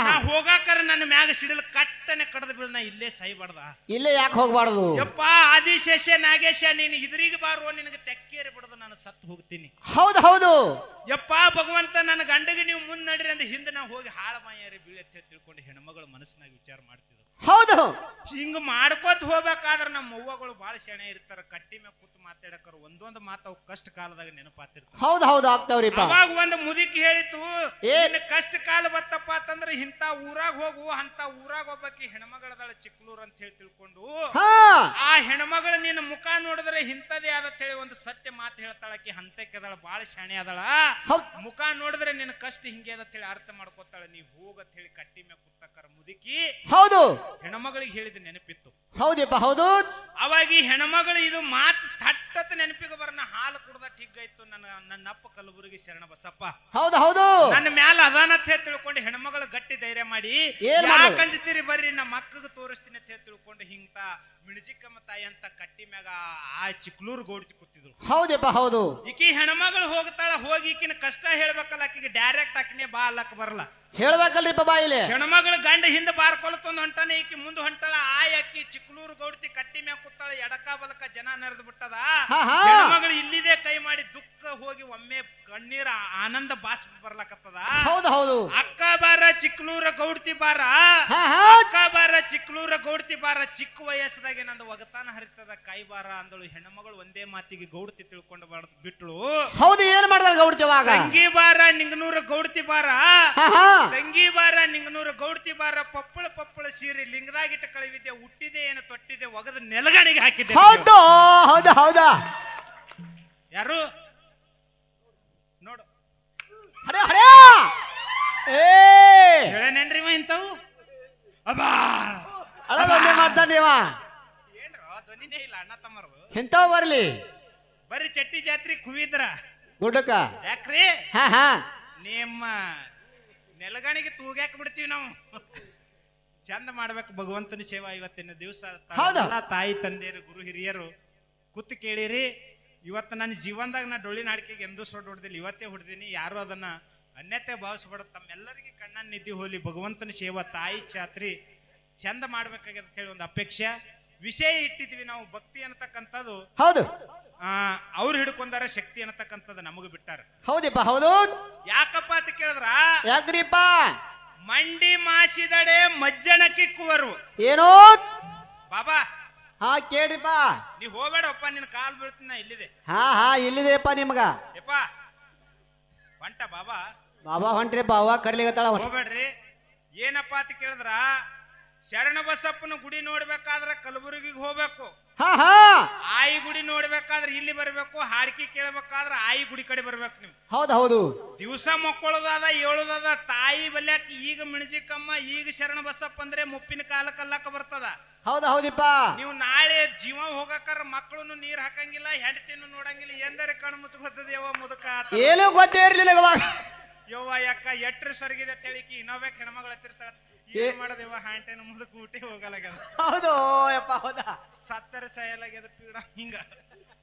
ನಾ ಹೋಗಾಕರ ನನ್ನ ಮ್ಯಾಗ ಸಿಡಿಲು ಕಟ್ಟನೆ ಕಡದ ಬೀಳ್ ನಾ ಇಲ್ಲೇ ಸಾಯ್ಬಾರ್ದ. ಇಲ್ಲೇ ಯಾಕೆ ಹೋಗ್ಬಾರ್ದು? ಯಪ್ಪ ಆದಿಶೇಷ ನಾಗೇಶ ನೀನು ಇದ್ರಿಗೆ ಬಾರೋ ನಿನಗೆ ತೆಕ್ಕೇರಿ ಬಿಡದು ನಾನು ಸತ್ತು ಹೋಗ್ತೀನಿ. ಹೌದು ಹೌದು. ಯಪ್ಪ ಭಗವಂತ ನನ್ನ ಗಂಡಗೆ ನೀವು ಮುಂದ್ ನಡ್ರಿ ಅಂದ ಹಿಂದೆ ನಾವು ಹೋಗಿ ಹಾಳ ಮಾಯಾರಿ ಬೀಳತ್ತೆ ತಿಳ್ಕೊಂಡು ಹೆಣ್ಮಗಳು ಮನಸ್ಸಿನಾಗ ವಿಚಾರ ಮಾಡ್ತಿದ್ರು. ಹೌದು. ಹಿಂಗ ಮಾಡ್ಕೋತ ಹೋಗ್ಬೇಕಾದ್ರ ನಮ್ಮ ಅವ್ವಗಳು ಬಾಳ ಶೆಣೆ ಇರ್ತಾರ. ಕಟ್ಟಿ ಮ್ಯಾಗ ಕೂತು ಮಾತಾಡಕರು ಒಂದೊಂದು ಮಾತು ಅವು ಕಷ್ಟ ಕಾಲದಾಗ ನೆನಪಾತಿರ್ತ ಹೌದು ಹೌದು ಆಗ್ತಾವ್ರಿ ಅವಾಗ ಒಂದು ಮುದುಕಿ ಹೇಳಿತು ಏನ್ ಕಷ್ಟ ಕಾಲ ಬತ್ತಪ್ಪ ಅಂತಂದ್ರ ಇಂತ ಊರಾಗ ಹೋಗು ಅಂತ ಊರಾಗ ಒಬ್ಬಾಕಿ ಹೆಣ್ಮಗಳದಾಳ ಚಿಕ್ಕಲೂರ್ ಅಂತ ಹೇಳಿ ತಿಳ್ಕೊಂಡು ಆ ಹೆಣ್ಮಗಳ ನಿನ್ನ ಮುಖ ನೋಡಿದ್ರೆ ಇಂಥದೇ ಆದ ಹೇಳಿ ಒಂದು ಸತ್ಯ ಮಾತು ಹೇಳ್ತಾಳಕಿ ಹಂತಕ್ಕೆ ಅದಾಳ ಬಾಳ ಶಾಣೆ ಅದಾಳ. ಹೌದ್ ಮುಖ ನೋಡಿದ್ರೆ ನಿನ್ನ ಕಷ್ಟ ಹಿಂಗೆ ಅದ ಹೇಳಿ ಅರ್ಥ ಮಾಡ್ಕೋತಾಳ. ನೀ ಹೋಗತ್ ಹೇಳಿ ಕಟ್ಟಿ ಮ್ಯಾಗ ಕುತ್ತಕ್ಕರ ಮುದುಕಿ. ಹೌದು. ಹೆಣ್ಮಗಳಿಗೆ ಹೇಳಿದ ನೆನಪಿತ್ತು. ಹೌದಪ್ಪ ಹೌದು. ಅವಾಗ ಈ ಹೆಣ್ಮಗಳು ಇದು ಮಾತು ತಟ್ಟತ್ ನೆನಪಿಗೆ ಬರನ ಹಾಲು ಕುಡ್ದ ಠಿಗ್ಗಾಯ್ತು ನನ್ನ ನನ್ನ ಅಪ್ಪ ಕಲಬುರಗಿ ಶರಣ ಬಸಪ್ಪ. ಹೌದು ಹೌದು. ನನ್ನ ಮ್ಯಾಲ ಅದಾನತ್ತೆ ತಿಳ್ಕೊಂಡು ಹೆಣ್ಮಗಳು ಗಟ್ಟಿ ಧೈರ್ಯ ಮಾಡಿ ಯಾಕಂಜ್ತೀರಿ ಬರ್ರಿ ನಮ್ಮ ಅಕ್ಕಗೆ ತೋರಿಸ್ತೀನಿ ಅಂತ ಹೇಳಿ ತಿಳ್ಕೊಂಡು ಹಿಂಗ್ತ ಮಿಣಜಿಕಮ್ಮ ತಾಯಿ ಅಂತ ಕಟ್ಟಿ ಮ್ಯಾಗ ಆ ಚಿಕ್ಲೂರು ಗೋಡ್ತಿ ಕೂತಿದ್ರು ಹೌದಪ್ಪ ಹೌದು. ಈಕಿ ಹೆಣ್ಮಗಳು ಹೋಗ್ತಾಳ ಹೋಗಿ ಈಕಿನ ಕಷ್ಟ ಹೇಳ್ಬೇಕಲ್ಲ ಆಕಿಗೆ ಡೈರೆಕ್ಟ್ ಆಕಿನೇ ಬಾ ಅಲ್ಲಕ್ ಬರಲ್ಲ ಹೇಳ್ಬೇಕಲ್ರಿಪ್ಪ ಇಲ್ಲಿ. ಹೆಣ್ಮಗಳು ಗಂಡ ಹಿಂದ ಬಾರ್ಕೊಳತೊಂದು ಹೊಂಟಾನೆ ಈಕಿ ಮುಂದೆ ಹೊಂಟಾಳ. ಆ ಅಕ್ಕಿ ಚಿಕ್ಲೂರು ಗೌಡ್ತಿ ಕಟ್ಟಿ ಮ್ಯಾಗ ಕೂತಾಳ ಎಡಕ ಬಲಕ ಜನ ನೆರೆದು ಬಿಟ್ಟದ. ಹೆಣ್ಮಗಳು ಇಲ್ಲಿದೆ ಕೈ ಮಾಡಿ ದುಃಖ ಹೋಗಿ ಒಮ್ಮೆ ಕಣ್ಣೀರ ಆನಂದ ಬಾಸ್ ಬರ್ಲಕತ್ತದ. ಹೌದು ಹೌದು. ಅಕ್ಕ ಬಾರ ಚಿಕ್ಲೂರ ಗೌಡ್ತಿ ಬಾರ. ಅಕ್ಕ ಬಾರ ಚಿಕ್ಲೂರ ಗೌಡ್ತಿ ಬಾರ ಚಿಕ್ಕ ವಯಸ್ಸದಾಗೆ ನಂದು ಒಗತಾನ ಹರಿತದ ಕೈ ಬಾರ ಅಂದಳು. ಹೆಣ್ಣುಮಗಳು ಒಂದೇ ಮಾತಿಗೆ ಗೌಡ್ತಿ ತಿಳ್ಕೊಂಡು ಬಾರ ಬಿಟ್ಳು. ಹೌದು ಏನ್ ಮಾಡ್ದಾರ ಗೌಡ್ತಿವಾಗ ತಂಗಿ ಬಾರ ನಿಂಗನೂರ ಗೌಡ್ತಿ ಬಾರ? ಅಂಗಿ ತಂಗಿ ಬಾರ ನಿಂಗನೂರ ಗೌಡ್ತಿ ಬಾರ ಪಪ್ಪಳ ಪಪ್ಪಳ ಸೀರೆ ಲಿಂಗದಾಗಿಟ್ಟು ಕಳಿವಿದ್ದೆ ಹುಟ್ಟಿದೆ ಏನು ತೊಟ್ಟಿದೆ ಒಗದ ನೆಲಗಣಿಗೆ ಹಾಕಿದ್ದೆ. ಹೌದು ಹೌದು ಹೌದಾ. ಯಾರು? ನೋಡು. ಹಡೆ ಹಡೆ. ಏ. ಹೇಳನೇನ್ರಿ ಮಾ ಇಂಥವು? ಅಬ್ಬಾ. ಮಾಡ್ತಾನ ಏನ್ರೋ ಧ್ವನಿನೇ ಇಲ್ಲ ಅಣ್ಣ ತಮ್ಮರದು ಎಂಥವ್ ಬರ್ಲಿ? ಬರೀ ಚಟ್ಟಿ ಜಾತ್ರೆ ಕುವಿದ್ರ. ಗುಡ್ಡಕ್ಕ? ಯಾಕ್ರಿ? ಹಾ ಹಾ. ನಿಮ್ಮ ನೆಲಗಣಿಗೆ ತೂಗ್ಯಾಕ ಬಿಡ್ತೀವಿ ನಾವು? ಚಂದ ಮಾಡ್ಬೇಕು ಭಗವಂತನ ಸೇವಾ ಇವತ್ತಿನ ದಿವಸ. ಹೌದು. ತಾಯಿ ತಂದೆಯರು ಗುರು ಹಿರಿಯರು ಕೂತು ಕೇಳಿರಿ. ಇವತ್ತು ನನ್ನ ಜೀವನದಾಗ ನಾ ಡೊಳ್ಳಿನ ಅಡಿಕೆಗೆ ಎಂದೂ ಸೊಡ್ ಹೊಡ್ದಿಲ್ಲ. ಇವತ್ತೇ ಹೊಡ್ದೀನಿ. ಯಾರು ಅದನ್ನ ಅನ್ಯತೆ ಭಾವಿಸ್ಬೇಡ ತಮ್ಮೆಲ್ಲರಿಗೆ ಕಣ್ಣನ್ನ ನಿದ್ದಿ ಹೋಲಿ. ಭಗವಂತನ ಸೇವಾ ತಾಯಿ ಛಾತ್ರಿ. ಚಂದ ಮಾಡ್ಬೇಕಾಗ್ಯದ ಅಂತ ಹೇಳಿ ಒಂದು ಅಪೇಕ್ಷೆ. ವಿಷಯ ಇಟ್ಟಿದ್ವಿ ನಾವು ಭಕ್ತಿ ಅನ್ನತಕ್ಕಂಥದ್ದು. ಹೌದು. ಆ, ಅವ್ರು ಹಿಡ್ಕೊಂಡಾರ ಶಕ್ತಿ ಅನ್ನತಕ್ಕಂಥದ್ದು ನಮಗೆ ಬಿಟ್ಟಾರ. ಹೌದಪ್ಪ ಹೌದು. ಯಾಕಪ್ಪ ಅಂತ ಕೇಳಿದ್ರ? ಯಾಕ್ರಿಪ್ಪ? ಮಂಡಿ ಮಾಸಿದಡೆ ಮಜ್ಜನ ಕಿಕ್ಕುವರು. ಏನೋ? ಬಾಬಾ. ಹಾ ಕೇಳ್ರಿಪ್ಪ. ನೀ ಹೋಗ್ಬೇಡಪ್ಪ ನಿನ್ನ ಕಾಲ್ ಬೀಳ್ತೀನಿ ನಾ ಇಲ್ಲಿದೆ. ಹಾ ಹಾ ಇಲ್ಲಿದೆಯಪ್ಪ ನಿಮ್ಗ. ಯಪ್ಪ. ಹೊಂಟ ಬಾಬಾ. ಬಾಬಾ ಹೊಂಟ್ರಿ ಬಾಬಾ ಕರ್ಲಿಗತ್ತಾಳ ಹೋಗ್ಬೇಡ್ರಿ. ಏನಪ್ಪ ಅಂತ ಕೇಳಿದ್ರ? ಶರಣ ಬಸಪ್ಪನ ಗುಡಿ ನೋಡ್ಬೇಕಾದ್ರೆ ಕಲಬುರಗಿಗೆ ಹೋಗ್ಬೇಕು. ಹಾ ಹಾ. ಆಯಿ ಗುಡಿ ನೋಡ್ಬೇಕಾದ್ರೆ ಇಲ್ಲಿ ಬರ್ಬೇಕು ಹಾಡ್ಕಿ ಕೇಳಬೇಕಾದ್ರೆ ಆಯಿ ಗುಡಿ ಕಡೆ ಬರ್ಬೇಕು ನೀವು. ಹೌದು ಹೌದು. ದಿವಸ ಮಕ್ಕಳದಾದ ಏಳುದದ ತಾಯಿ ಬಲ್ಯಾಕ ಈಗ ಮಿಣಜಿಕಮ್ಮ ಈಗ ಶರಣ ಬಸಪ್ಪ ಅಂದ್ರೆ ಮುಪ್ಪಿನ ಕಾಲ ಕಲ್ಲಕ ಬರ್ತದ. ಹೌದು ಹೌದಿಪ್ಪ. ನೀವು ನಾಳೆ ಜೀವ ಹೋಗಕ್ಕಾರ ಮಕ್ಕಳನ್ನು ನೀರ್ ಹಾಕಂಗಿಲ್ಲ ಹೆಂಡತಿನೂ ನೋಡಂಗಿಲ್ಲ ಎಂದರೆ ಕಣ್ಣು ಮುಚ್ಚ ಯವ್ವ ಮುದಕ ಏನು ಏನೂ ಗೊತ್ತೇ ಇರ್ಲಿಲ್ಲ ಯವ್ವ ಯಾಕ ಎಟ್ರ ಸರಿಗಿದೆ ತಿಳಿಕಿ ಇನ್ನೊಬ್ಬ ಹೆಣ್ಮಗಳ ಹತ್ತಿರ್ತಾಳ ಏ- ಏನ್ ಮಾಡೋದೇವ ಕೂಟಿ ಹೋಗಲಾಗ್ಯದ ಹೌದು ಯಪ್ಪ ಹೌದಾ? ಸತ್ತರ ಸಾಯಲಾಗ್ಯದ ಪೀಡ ಹಿಂಗ.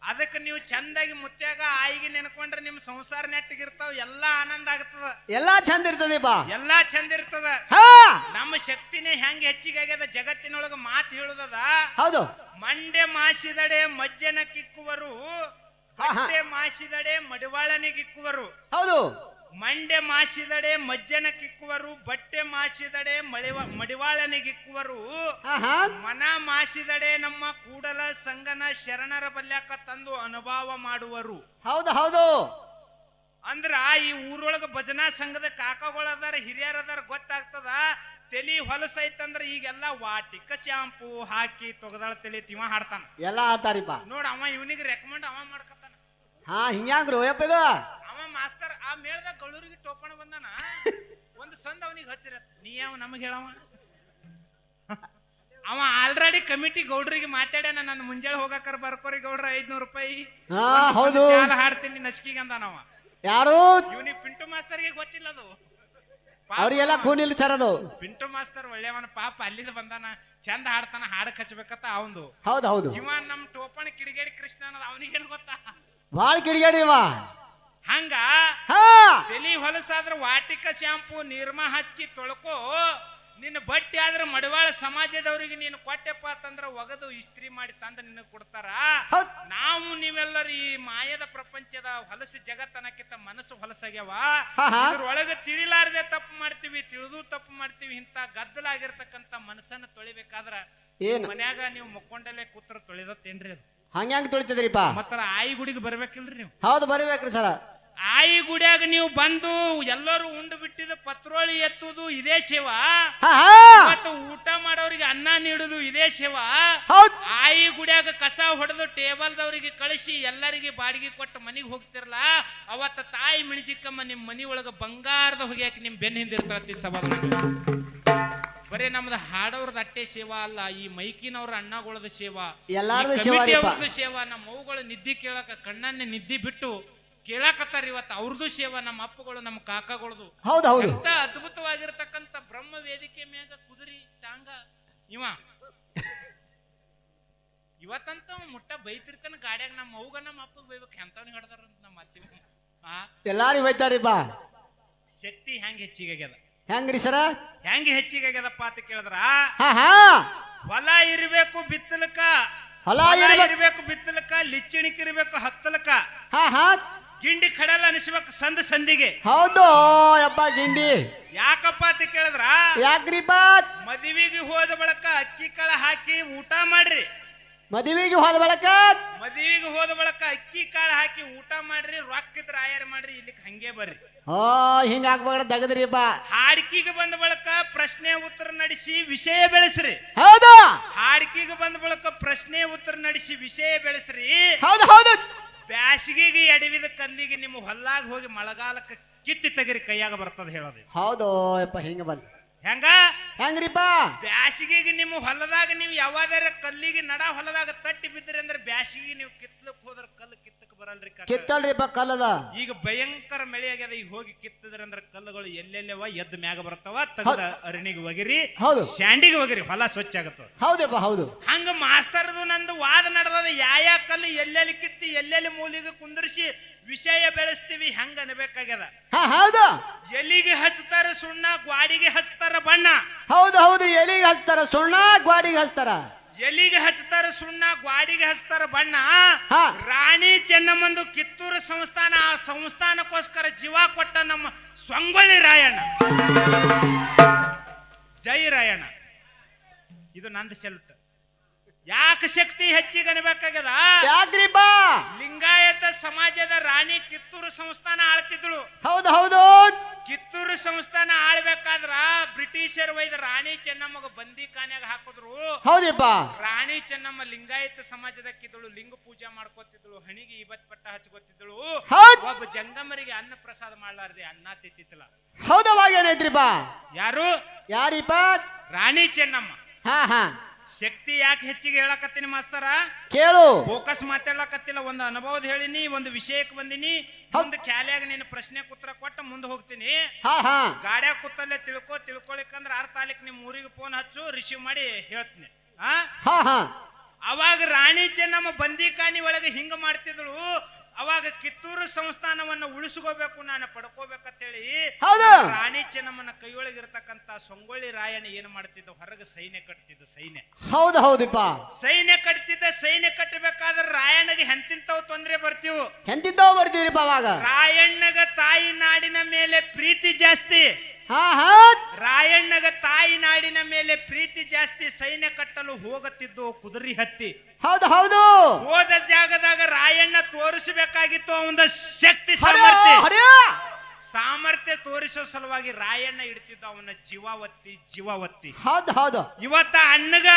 ಅದಕ್ಕೆ ನೀವು ಚಂದಾಗಿ ಮುತ್ಯಾಗ ಆಯಿಗೆ ನೆನ್ಕೊಂಡ್ರೆ ನಿಮ್ ಸಂಸಾರ ನೆಟ್ಟಿಗಿರ್ತಾವ ಎಲ್ಲಾ ಆನಂದ ಆಗ್ತದ. ಎಲ್ಲಾ ಚಂದ ಬಾ. ಎಲ್ಲಾ ಚಂದ ಇರ್ತದ. ಹಾ! ನಮ್ಮ ಶಕ್ತಿನೇ ಹೆಂಗ್ ಹೆಚ್ಚಿಗೆ ಆಗ್ಯದ ಜಗತ್ತಿನೊಳಗ ಮಾತು ಹೇಳುದದ? ಹೌದು. ಮಂಡೆ ಮಾಸಿದಡೆ ಮಜ್ಜನ ಕಿಕ್ಕುವರು ಹಾ, ಮಾಸಿದಡೆ ಮಡಿವಾಳನಿಗಿಕ್ಕುವರು ಹೌದು. ಮಂಡೆ ಮಾಸಿದಡೆ ಮಜ್ಜನ ಕಿಕ್ಕುವರು ಬಟ್ಟೆ ಮಾಸಿದಡೆ ಮಳಿವ ಮಡಿವಾಳನಿಗಿಕ್ಕುವರು ಮನ ಮಾಸಿದಡೆ ನಮ್ಮ ಕೂಡಲ ಸಂಗನ ಶರಣರ ಬಲ್ಯಾಕ ತಂದು ಅನುಭವ ಮಾಡುವರು. ಹೌದು ಹೌದು. ಅಂದ್ರ ಈ ಊರೊಳಗ ಭಜನಾ ಸಂಘದ ಕಾಕಗಳದಾರ ಹಿರಿಯರದಾರ ಹಿರಿಯರ್ ಅದಾರ ಗೊತ್ತಾಗ್ತದ? ತಲಿ ಹೊಲಸೈತಂದ್ರ ಈಗೆಲ್ಲ ವಾಟಿಕ ಶಾಂಪೂ ಹಾಕಿ ತೊಗದಾಳ ತೆಲಿ ತಿಮ ಹಾಡ್ತಾನ. ಎಲ್ಲ ಆಡ್ತಾರಿಪ್ಪ ನೋಡ ಅವ ಇವನಿಗೆ ರೆಕಮೆಂಡ್ ಅವ ಮಾಡ್ಕತಾನ ಹಾ ಹಿಂಗ್ಯಾಂಗ್ರು ಯಪ್ಪ ಇದು? ಮಾಸ್ತರ್ ಆ ಮೇಳದ ಗಳ್ಳೂರಿಗೆ ಟೋಪಣ ಬಂದಾನ ಒಂದು ಸಂದ ಅವನಿಗೆ ಹಚ್ಚಿರತ್. ನೀ ಯಾವ ನಮಗೆ ಹೇಳವ? ಅವ ಆಲ್ರೆಡಿ ಕಮಿಟಿ ಗೌಡ್ರಿಗೆ ಮಾತಾಡ್ಯಾನ ನನ್ನ ಮುಂಜಾನೆ ಹೋಗಾಕರ್ ಬರ್ಕೋರಿ ಗೌಡ್ರ ಐದ್ನೂರು ರೂಪಾಯಿ. ಹಾ ಹೌದು. ಚಾಲ ಹಾಡ್ತೀನಿ ನಚ್ಕಿಗೆ ಅಂದಾನವ ಯಾರು? ಇವನಿಗೆ ಪಿಂಟು ಮಾಸ್ತರ್ಗೆ ಗೊತ್ತಿಲ್ಲ ಅದು. ಪಾಪ ಅವ್ರಿಗೆಲ್ಲ ಅವ. ಸರ್ ಅದು. ಪಿಂಟು ಮಾಸ್ತರ್ ಒಳ್ಳೆಯವನ ಪಾಪ ಅಲ್ಲಿಂದ ಬಂದಾನ ಚಂದ ಹಾಡ್ತಾನ ಹಾಡಕ್ ಹಚ್ಬೇಕತ್ತ ಅವಂದು. ಹೌದು ಹೌದು. ಇವ ನಮ್ ಟೋಪಣ ಕಿಡಿಗೇಡಿ ಕೃಷ್ಣ ಅನ್ನೋದು ಅವನಿಗೇನು ಗೊತ್ತಾ? ಬಾಳ್ ಕಿಡಿಗೇಡಿವ ಹಂಗ? ತಲಿ ಹೊಲಸಾದ್ರ ವಾಟಿಕ ಶಾಂಪು ನಿರ್ಮ ಹಚ್ಚಿ ತೊಳ್ಕೊ. ನಿನ್ನ ಬಟ್ಟೆ ಆದ್ರೆ ಮಡವಾಳ ಸಮಾಜದವರಿಗೆ ನೀನು ಕೊಟ್ಟೆಪ್ಪ ಅಂತಂದ್ರ ಒಗದು ಇಸ್ತ್ರಿ ಮಾಡಿ ತಂದ ನಿನಗೆ ಕೊಡ್ತಾರ. ನಾವು ನೀವೆಲ್ಲರೂ ಈ ಮಾಯದ ಪ್ರಪಂಚದ ಹೊಲಸು ಜಗತ್ತನಕ್ಕಿಂತ ಮನಸ್ಸು ಹೊಲಸಾಗ್ಯಾವ. ಇದ್ರೊಳಗೆ ತಿಳಿಲಾರದೆ ತಪ್ಪು ಮಾಡ್ತೀವಿ ತಿಳಿದು ತಪ್ಪು ಮಾಡ್ತೀವಿ ಇಂತ ಗದ್ದಲಾಗಿರ್ತಕ್ಕಂಥ ಮನಸ್ಸನ್ನು ತೊಳಿಬೇಕಾದ್ರ ಮನ್ಯಾಗ ನೀವು ಮುಕ್ಕೊಂಡಲ್ಲೇ ಕೂತ್ರ ತೊಳಿದತ್ತೇನ್ರಿ ಅದು? ಹಂಗ್ಯಾಂಗ್ ತುಳಿತದ್ರಿಪ್ಪ ಮತ್ತರ ಆಯಿ ಗುಡಿಗೆ ಬರ್ಬೇಕಿಲ್ರಿ ನೀವು. ಹೌದು ಬರಬೇಕ್ರಿ ಸರ. ಆಯಿ ಗುಡಿಯಾಗ ನೀವು ಬಂದು ಎಲ್ಲರೂ ಉಂಡು ಬಿಟ್ಟಿದ ಪತ್ರೋಳಿ ಎತ್ತುದು ಇದೇ ಸೇವಾ ಮತ್ತು ಊಟ ಮಾಡೋರಿಗೆ ಅನ್ನ ನೀಡುದು ಇದೇ ಸೇವಾ ಹೌದ್. ಆಯಿ ಗುಡಿಯಾಗ ಕಸ ಹೊಡೆದು ಟೇಬಲ್ದವರಿಗೆ ಕಳಿಸಿ ಎಲ್ಲರಿಗೆ ಬಾಡಿಗೆ ಕೊಟ್ಟು ಮನೆಗೆ ಹೋಗ್ತಿರಲ್ಲ ಅವತ್ತ ತಾಯಿ ಮಿಣಿಜಿಕ್ಕಮ್ಮ ನಿಮ್ಮ ಮನಿ ಒಳಗ ಬಂಗಾರದ ಹೊಗ್ಯಾಕ ನಿಮ್ ಬೆನ್ನ ಹಿಂದಿರ್ತಾರ ಸಭಾ ಬರೇ ನಮ್ದು ಹಾಡೋರ್ದ ಅಟ್ಟೆ ಸೇವಾ ಅಲ್ಲ ಈ ಮೈಕಿನವ್ರ ಅಣ್ಣಗಳದ ಸೇವಾ ಎಲ್ಲಾರ್ದು ಸೇವಾ. ಅವ್ರದ್ದು ನಮ್ಮ ಅವುಗಳು ನಿದ್ದಿ ಕೇಳಕ ಕಣ್ಣನ್ನ ನಿದ್ದಿ ಬಿಟ್ಟು ಕೇಳಕತ್ತಾರ ಇವತ್ತು ಅವ್ರದ್ದು ಸೇವಾ ನಮ್ಮ ಅಪ್ಪಗಳು ನಮ್ಮ ಕಾಕಗಳದು. ಹೌದು ಹೌದು. ಎಂತ ಅದ್ಭುತವಾಗಿರ್ತಕ್ಕಂಥ ಬ್ರಹ್ಮ ವೇದಿಕೆ ಮ್ಯಾಗ ಕುದುರಿ ಟಾಂಗ ಇವ. ಇವತ್ತಂತ ಮುಟ್ಟ ಬೈತಿರ್ತಾನ ಗಾಡ್ಯಾಗ ನಮ್ಮ ಅವ್ಗ ನಮ್ಮ ಅಪ್ಪಗ್ ಬೈಬೇಕು ಎಂತವ್ನಿಗೆ ಹಿಡ್ದಾರ ಅಂತ ನಮ್ಮ ಅತ್ತಿ ಆ? ಎಲ್ಲಾರು ಬಾ ಶಕ್ತಿ ಹೆಂಗ್ ಹೆಚ್ಚಿಗಾಗ್ಯದ? ಹೆಂಗ್ರಿ ಸರ? ಹೆಂಗ್ ಹೆಚ್ಚಿಗಾಗ್ಯದಪ್ಪ ಅಂತ ಕೇಳಿದ್ರ? ಹಾ ಹಾ. ಹೊಲ ಇರ್ಬೇಕು ಬಿತ್ತಲಕ. ಹೊಲ ಇರಬೇಕು. ಬಿತ್ತಲಕ ಲಿಚ್ಚಣಿಕ್ ಇರ್ಬೇಕು ಹತ್ತಲಕ. ಹಾ ಹಾ. ಗಿಂಡಿ ಕಡಲ ಅನಿಸ್ಬೇಕು ಸಂದ ಸಂದಿಗೆ. ಹೌದು ಯಪ್ಪ ಗಿಂಡಿ. ಯಾಕಪ್ಪ ಅಂತ ಕೇಳಿದ್ರ? ಯಾಕ್ರಿಪ್ಪ ಮದುವೆಗೆ ಹೋದ ಬಳಕ ಅಕ್ಕಿ ಕಾಳ ಹಾಕಿ ಊಟ ಮಾಡ್ರಿ. ಮದುವೆಗೆ ಹೋದ ಬಳಕ? ಮದುವಿಗೆ ಹೋದ ಬಳಕ ಅಕ್ಕಿ ಕಾಳು ಹಾಕಿ ಊಟ ಮಾಡ್ರಿ ರೊಕ್ಕ ಇದ್ರ ಆಯಾರ ಮಾಡ್ರಿ ಇಲ್ಲಿಕ್ ಹಂಗೆ ಬರ್ರಿ. ಓ ಹಿಂಗಾಗ್ಬೇಡ ತೆಗದ್ರಿಪ್ಪ ಹಾಡಿಕೆಗೆ ಹಾಡ್ಕಿಗೆ ಬಂದ ಬಳಕ ಪ್ರಶ್ನೆ ಉತ್ತರ ನಡೆಸಿ ವಿಷಯ ಬೆಳೆಸ್ರಿ. ಹೌದು? ಹಾಡಿಕೆಗೆ ಬಂದ ಬಳಕ ಪ್ರಶ್ನೆ ಉತ್ತರ ನಡೆಸಿ ವಿಷಯ ಬೆಳೆಸ್ರಿ. ಹೌದು ಹೌದು. ಬ್ಯಾಸಿಗೆಗೆ ಎಡವಿದ ಕಲ್ಲಿಗೆ ನಿಮ್ಮ ಹೊಲ್ಲಾಗ ಹೋಗಿ ಮಳೆಗಾಲಕ್ಕೆ ಕಿತ್ತಿ ತೆಗರಿ ಕೈಯಾಗ ಬರ್ತದ ಹೇಳೋದು. ಹೌದು ಯಪ್ಪ ಹಿಂಗ ಬಂದ್. ಹೆಂಗ? ಹೆಂಗ್ರಿಪ್ಪ ಬ್ಯಾಸಿಗೆಗೆ ನಿಮ್ಮ ಹೊಲದಾಗ ನೀವು ಯಾವಾದಾರ ಕಲ್ಲಿಗೆ ನಡ ಹೊಲದಾಗ ತಟ್ಟಿ ಬಿದ್ರಿ ಅಂದ್ರೆ ಬ್ಯಾಸಿಗೆ ನೀವು ಕಿತ್ಲಕ್ ಹೋದ್ರ ಕಲ್ಲು ಕಿತ್ತಕ್ ಬರಲ್ರಿ ಕಾಕ. ಕಿತ್ತಲ್ರಿಪ್ಪ ಕಲ್ಲದ. ಈಗ ಭಯಂಕರ ಮಳೆ ಆಗ್ಯದ ಈಗ ಹೋಗಿ ಕಿತ್ತದ್ರ ಅಂದ್ರೆ ಕಲ್ಲುಗಳು ಎಲ್ಲೆಲ್ಲವ ಎದ್ದ ಮ್ಯಾಗ ಬರ್ತಾವ ತಗದ ಅರಣಿಗೆ ಒಗಿರಿ ಹೌದು. ಶಾಂಡಿಗೆ ಒಗಿರಿ ಹೊಲ ಸ್ವಚ್ಛ ಆಗತ್ತ. ಹೌದಪ್ಪ ಹೌದು. ಹಂಗ ಮಾಸ್ತರದು ನಂದು ವಾದ ನಡೆದ ಯಾವ ಯಾವ ಕಲ್ಲು ಎಲ್ಲೆಲ್ಲಿ ಕಿತ್ತಿ ಎಲ್ಲೆಲ್ಲಿ ಮೂಲಿಗೆ ಕುಂದರ್ಸಿ ವಿಷಯ ಬೆಳೆಸ್ತೀವಿ ಹಂಗ ಅನ್ಬೇಕಾಗ್ಯದ. ಹಾ ಹೌದು. ಎಲ್ಲಿಗೆ ಹಚ್ತಾರ ಸುಣ್ಣ ಗ್ವಾಡಿಗೆ ಹಚ್ತಾರ ಬಣ್ಣ. ಹೌದು ಹೌದು. ಎಲಿಗೆ ಹಚ್ತಾರ ಸುಣ್ಣ ಗ್ವಾಡಿಗೆ ಹಚ್ತಾರ. ಎಲಿಗೆ ಹಚ್ತಾರ ಸುಣ್ಣ ಗ್ವಾಡಿಗೆ ಹಚ್ತಾರ ಬಣ್ಣ. ರಾಣಿ ಚೆನ್ನಮ್ಮಂದು ಕಿತ್ತೂರು ಸಂಸ್ಥಾನ ಆ ಸಂಸ್ಥಾನಕ್ಕೋಸ್ಕರ ಜೀವ ಕೊಟ್ಟ ನಮ್ಮ ಸೊಂಗೊಳ್ಳಿ ರಾಯಣ್ಣ. ಜೈ ರಾಯಣ್ಣ. ಇದು ನಂದು ಸೆಲ್ಟ್ ಯಾಕೆ ಶಕ್ತಿ ಹೆಚ್ಚಿಗೆ ಅನ್ಬೇಕಾಗ್ಯದ? ಯಾಕ್ರಿಪ್ಪ ಲಿಂಗಾಯತ ಸಮಾಜದ ರಾಣಿ ಕಿತ್ತೂರು ಸಂಸ್ಥಾನ ಆಳ್ತಿದ್ಳು. ಹೌದು ಹೌದು. ಕಿತ್ತೂರು ಸಂಸ್ಥಾನ ಆಳ್ಬೇಕಾದ್ರ ಬ್ರಿಟಿಷರ್ ಒಯ್ದ ರಾಣಿ ಚೆನ್ನಮ್ಮಗ ಬಂದಿ ಖಾನ್ಯಾಗ ಹಾಕಿದ್ರು. ಹೌದಪ್ಪ ರಾಣಿ ಚೆನ್ನಮ್ಮ ಲಿಂಗಾಯತ ಸಮಾಜದಕ್ಕಿದ್ದಳು ಲಿಂಗ ಪೂಜೆ ಮಾಡ್ಕೋತಿದ್ದಳು ಹಣಿಗೆ ಇವತ್ ಪಟ್ಟ ಹಚ್ಕೋತಿದ್ದಳು. ಒಬ್ಬ ಜಂಗಮರಿಗೆ ಅನ್ನ ಪ್ರಸಾದ ಮಾಡ್ಲಾರ್ದೆ ಅನ್ನ ತಿತ್ತಿತ್ತಲ್ಲ ಹೌದವಾಗ ಏನೈತ್ರಿಪ್ಪ ಯಾರು? ಯಾರಿಪ್ಪ? ರಾಣಿ ಚೆನ್ನಮ್ಮ. ಹಾ ಹಾ. ಶಕ್ತಿ ಯಾಕೆ ಹೆಚ್ಚಿಗೆ ಹೇಳಕತ್ತೀನಿ ಮಾಸ್ತರ? ಕೇಳು. ಫೋಕಸ್ ಮಾತಾಡ್ಲಕತ್ತಿಲ್ಲ. ಒಂದು ಅನುಭವದ ಹೇಳಿನಿ ಒಂದು ವಿಷಯಕ್ಕೆ ಬಂದಿನಿ. ಒಂದು ಕ್ಯಾಲ್ಯಾಗ ನೀನು ಪ್ರಶ್ನೆ ಉತ್ತರ ಕೊಟ್ಟು ಮುಂದೆ ಹೋಗ್ತೀನಿ. ಹಾ ಹಾ. ಗಾಡ್ಯಾಗ ಕೂತಲ್ಲೇ ತಿಳ್ಕೊ ತಿಳ್ಕೊಳಿಕಂದ್ರ ಆರ್ ತಾಲೀಕ್ ನಿಮ್ ಊರಿಗೆ ಫೋನ್ ಹಚ್ಚು ರಿಸೀವ್ ಮಾಡಿ ಹೇಳ್ತೀನಿ. ಹಾ ಹಾ. ಅವಾಗ ರಾಣಿ ಚೆನ್ನಮ್ಮ ಬಂದಿಖಾನಿ ಒಳಗೆ ಹಿಂಗ ಮಾಡ್ತಿದ್ಳು. ಅವಾಗ ಕಿತ್ತೂರು ಸಂಸ್ಥಾನವನ್ನ ಉಳಿಸ್ಕೋಬೇಕು ನಾನು ಪಡ್ಕೋಬೇಕಂತೇಳಿ ಹೌದು. ರಾಣಿ ಚೆನ್ನಮ್ಮನ ಕೈಯೊಳಗಿರ್ತಕ್ಕಂತ ಸೊಂಗೊಳ್ಳಿ ರಾಯಣ್ಣ ಏನ್ ಮಾಡ್ತಿದ್ದ ಹೊರಗೆ ಸೈನ್ಯ ಕಟ್ತಿದ್ದ ಸೈನ್ಯ. ಹೌದು ಹೌದಪ್ಪ. ಸೈನ್ಯ ಕಟ್ತಿದ್ದ ಸೈನ್ಯ ಕಟ್ಟಬೇಕಾದ್ರೆ ರಾಯಣ್ಣಗೆ ಎಂತಿಂತವ್ ತೊಂದ್ರೆ ಬರ್ತೀವು? ಎಂತಿದ್ದವ್ ಬರ್ತೀವಿ ಅವಾಗ? ರಾಯಣ್ಣಗ ತಾಯಿ ನಾಡಿನ ಮೇಲೆ ಪ್ರೀತಿ ಜಾಸ್ತಿ. ರಾಯಣ್ಣಗ ತಾಯಿ ನಾಡಿನ ಮೇಲೆ ಪ್ರೀತಿ ಜಾಸ್ತಿ ಸೈನ್ಯ ಕಟ್ಟಲು ಹೋಗುತ್ತಿದ್ದು ಕುದುರಿ ಹತ್ತಿ. ಹೌದು ಹೌದು. ಹೋದ ಜಾಗದಾಗ ರಾಯಣ್ಣ ತೋರಿಸಬೇಕಾಗಿತ್ತು ಅವನ ಶಕ್ತಿ ಸಾಮರ್ಥ್ಯ. ಸಾಮರ್ಥ್ಯ ತೋರಿಸೋ ಸಲುವಾಗಿ ರಾಯಣ್ಣ ಇಡ್ತಿದ್ದ ಅವನ ಜೀವಾವತ್ತಿ ಜೀವಾವತ್ತಿ. ಹೌದು ಹೌದು. ಇವತ್ತ ಅಣ್ಣಗ